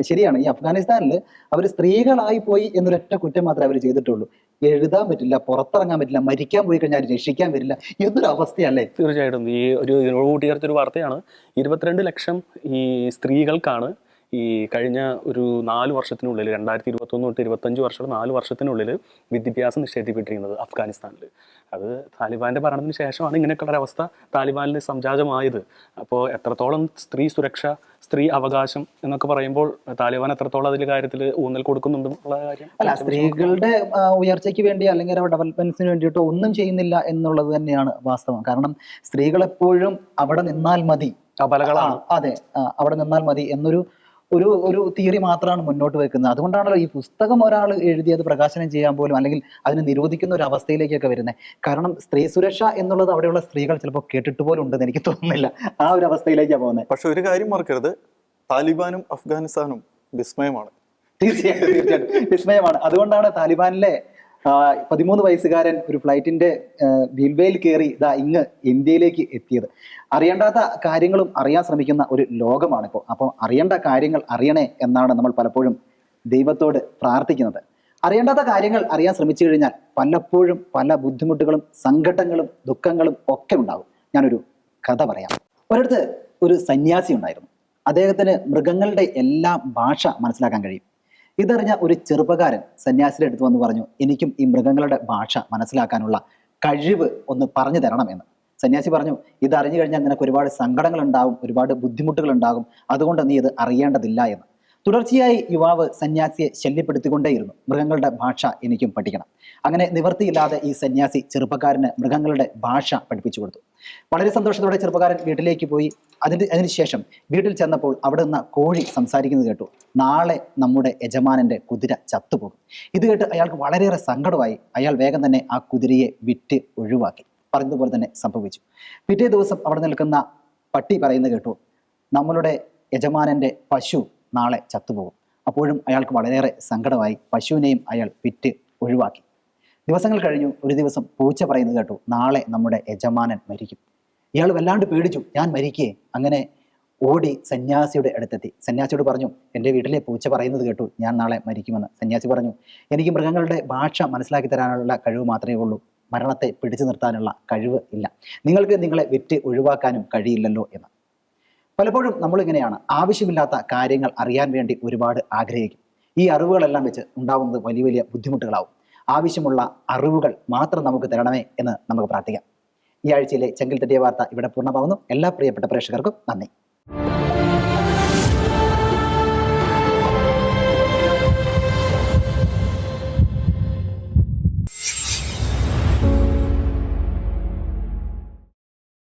ശരിയാണ്. ഈ അഫ്ഗാനിസ്ഥാനിൽ അവർ സ്ത്രീകളായി പോയി എന്നൊരൊറ്റ കുറ്റം മാത്രമേ അവർ ചെയ്തിട്ടുള്ളൂ. എഴുതാൻ പറ്റില്ല പുറത്തിറങ്ങാൻ പറ്റില്ല മരിക്കാൻ പോയി കഴിഞ്ഞാൽ രക്ഷിക്കാൻ വരില്ല എന്തൊരു അവസ്ഥയല്ലേ തീർച്ചയായിട്ടും. ഈ ഒരു കൂട്ടിയർത്തൊരു ഒരു വാർത്തയാണ്. ഇരുപത്തിരണ്ട് ലക്ഷം ഈ സ്ത്രീകൾക്കാണ് ഈ കഴിഞ്ഞ ഒരു നാല് വർഷത്തിനുള്ളിൽ രണ്ടായിരത്തി ഇരുപത്തൊന്ന് തൊട്ട് ഇരുപത്തഞ്ച് വർഷം നാല് വർഷത്തിനുള്ളിൽ വിദ്യാഭ്യാസം നിഷേധിപ്പെട്ടിരിക്കുന്നത് അഫ്ഗാനിസ്ഥാനിൽ അത് താലിബാന്റെ ഭരണത്തിന് ശേഷമാണ് ഇങ്ങനെയൊക്കെയുള്ള ഒരു അവസ്ഥ താലിബാനിൽ സംജാതമായത്. അപ്പോൾ എത്രത്തോളം സ്ത്രീ സുരക്ഷ സ്ത്രീ അവകാശം എന്നൊക്കെ പറയുമ്പോൾ താലിബാൻ എത്രത്തോളം അതിൽ കാര്യത്തിൽ ഊന്നൽ കൊടുക്കുന്നുണ്ടെന്നുള്ള കാര്യം അല്ല സ്ത്രീകളുടെ ഉയർച്ചയ്ക്ക് വേണ്ടി അല്ലെങ്കിൽ അവരുടെ ഡെവലപ്മെന്റ്സിന് വേണ്ടിയിട്ടോ ഒന്നും ചെയ്യുന്നില്ല എന്നുള്ളത് തന്നെയാണ് വാസ്തവം. കാരണം സ്ത്രീകൾ എപ്പോഴും അവിടെ നിന്നാൽ മതി. അതെ അവിടെ നിന്നാൽ മതി എന്നൊരു ഒരു ഒരു തിയറി മാത്രമാണ് മുന്നോട്ട് വെക്കുന്നത്. അതുകൊണ്ടാണല്ലോ ഈ പുസ്തകം ഒരാൾ എഴുതി അത് പ്രകാശനം ചെയ്യാൻ പോലും അല്ലെങ്കിൽ അതിനെ നിരോധിക്കുന്ന ഒരു അവസ്ഥയിലേക്കൊക്കെ വരുന്നത്. കാരണം സ്ത്രീ സുരക്ഷ എന്നുള്ളത് അവിടെയുള്ള സ്ത്രീകൾ ചിലപ്പോൾ കേട്ടിട്ട് പോലും ഉണ്ടെന്ന് എനിക്ക് തോന്നുന്നില്ല. ആ ഒരു അവസ്ഥയിലേക്കാണ് പോകുന്നത്. പക്ഷെ ഒരു കാര്യം മറക്കരുത്. താലിബാനും അഫ്ഗാനിസ്ഥാനും വിസ്മയമാണ്. തീർച്ചയായിട്ടും തീർച്ചയായിട്ടും വിസ്മയമാണ്. അതുകൊണ്ടാണ് താലിബാനിലെ പതിമൂന്ന് വയസ്സുകാരൻ ഒരു ഫ്ലൈറ്റിന്റെ വീൽവേയിൽ കയറി ഇതാ ഇങ്ങ് ഇന്ത്യയിലേക്ക് എത്തിയത്. അറിയേണ്ടാത്ത കാര്യങ്ങളും അറിയാൻ ശ്രമിക്കുന്ന ഒരു ലോകമാണ് ഇപ്പോൾ അപ്പോൾ അറിയേണ്ട കാര്യങ്ങൾ അറിയണേ എന്നാണ് നമ്മൾ പലപ്പോഴും ദൈവത്തോട് പ്രാർത്ഥിക്കുന്നത്. അറിയേണ്ടാത്ത കാര്യങ്ങൾ അറിയാൻ ശ്രമിച്ചു കഴിഞ്ഞാൽ പലപ്പോഴും പല ബുദ്ധിമുട്ടുകളും സങ്കടങ്ങളും ദുഃഖങ്ങളും ഒക്കെ ഉണ്ടാകും ഞാനൊരു കഥ പറയാം. ഒരിടത്ത് ഒരു സന്യാസി ഉണ്ടായിരുന്നു. അദ്ദേഹത്തിന് മൃഗങ്ങളുടെ എല്ലാ ഭാഷ മനസ്സിലാക്കാൻ കഴിയും. ഇതറിഞ്ഞ ഒരു ചെറുപ്പക്കാരൻ സന്യാസിയുടെ അടുത്ത് വന്ന് പറഞ്ഞു എനിക്കും ഈ മൃഗങ്ങളുടെ ഭാഷ മനസ്സിലാക്കാനുള്ള കഴിവ് ഒന്ന് പറഞ്ഞു തരണം എന്ന്. സന്യാസി പറഞ്ഞു ഇത് അറിഞ്ഞു കഴിഞ്ഞാൽ നിനക്ക് ഒരുപാട് സങ്കടങ്ങൾ ഉണ്ടാകും ഒരുപാട് ബുദ്ധിമുട്ടുകൾ ഉണ്ടാകും അതുകൊണ്ട് നീ ഇത് അറിയേണ്ടതില്ല എന്ന്. തുടർച്ചയായി യുവാവ് സന്യാസിയെ ശല്യപ്പെടുത്തിക്കൊണ്ടേയിരുന്നു. മൃഗങ്ങളുടെ ഭാഷ എനിക്കും പഠിക്കണം. അങ്ങനെ നിവൃത്തിയില്ലാതെ ഈ സന്യാസി ചെറുപ്പക്കാരന് മൃഗങ്ങളുടെ ഭാഷ പഠിപ്പിച്ചു കൊടുത്തു. വളരെ സന്തോഷത്തോടെ ചെറുപ്പക്കാരൻ വീട്ടിലേക്ക് പോയി. അതിന് അതിനുശേഷം വീട്ടിൽ ചെന്നപ്പോൾ അവിടെ നിന്ന് കോഴി സംസാരിക്കുന്നത് കേട്ടു. നാളെ നമ്മുടെ യജമാനന്റെ കുതിര ചത്തുപോകും. ഇത് കേട്ട് അയാൾക്ക് വളരെയേറെ സങ്കടമായി. അയാൾ വേഗം തന്നെ ആ കുതിരയെ വിറ്റ് ഒഴിവാക്കി. പറഞ്ഞതുപോലെ തന്നെ സംഭവിച്ചു. പിറ്റേ ദിവസം അവിടെ നിൽക്കുന്ന പട്ടി പറയുന്നത് കേട്ടു. നമ്മളുടെ യജമാനന്റെ പശു നാളെ ചത്തുപോകും. അപ്പോഴും അയാൾക്ക് വളരെയേറെ സങ്കടമായി. പശുവിനെയും അയാൾ വിറ്റ് ഒഴിവാക്കി. ദിവസങ്ങൾ കഴിഞ്ഞു. ഒരു ദിവസം പൂച്ച പറയുന്നത് കേട്ടു. നാളെ നമ്മുടെ യജമാനൻ മരിക്കും. ഇയാൾ വല്ലാണ്ട് പേടിച്ചു. ഞാൻ മരിക്കേ. അങ്ങനെ ഓടി സന്യാസിയുടെ അടുത്തെത്തി. സന്യാസിയോട് പറഞ്ഞു എന്റെ വീട്ടിലെ പൂച്ച പറയുന്നത് കേട്ടു. ഞാൻ നാളെ മരിക്കുമെന്ന്. സന്യാസി പറഞ്ഞു എനിക്ക് മൃഗങ്ങളുടെ ഭാഷ മനസ്സിലാക്കി തരാനുള്ള കഴിവ് മാത്രമേ ഉള്ളൂ. മരണത്തെ പിടിച്ചു നിർത്താനുള്ള കഴിവ് ഇല്ല. നിങ്ങൾക്ക് നിങ്ങളെ വിറ്റ് ഒഴിവാക്കാനും കഴിയില്ലല്ലോ എന്ന്. പലപ്പോഴും നമ്മളിങ്ങനെയാണ്. ആവശ്യമില്ലാത്ത കാര്യങ്ങൾ അറിയാൻ വേണ്ടി ഒരുപാട് ആഗ്രഹിക്കും. ഈ അറിവുകളെല്ലാം വെച്ച് ഉണ്ടാവുന്നത് വലിയ വലിയ ബുദ്ധിമുട്ടുകളാവും. ആവശ്യമുള്ള അറിവുകൾ മാത്രം നമുക്ക് തരണമേ എന്ന് നമുക്ക് പ്രാർത്ഥിക്കാം. ഈ ആഴ്ചയിലെ ചെങ്കിൽ തെറ്റിയ വാർത്ത ഇവിടെ പൂർണമാകുന്നു എല്ലാ പ്രിയപ്പെട്ട പ്രേക്ഷകർക്കും നന്ദി.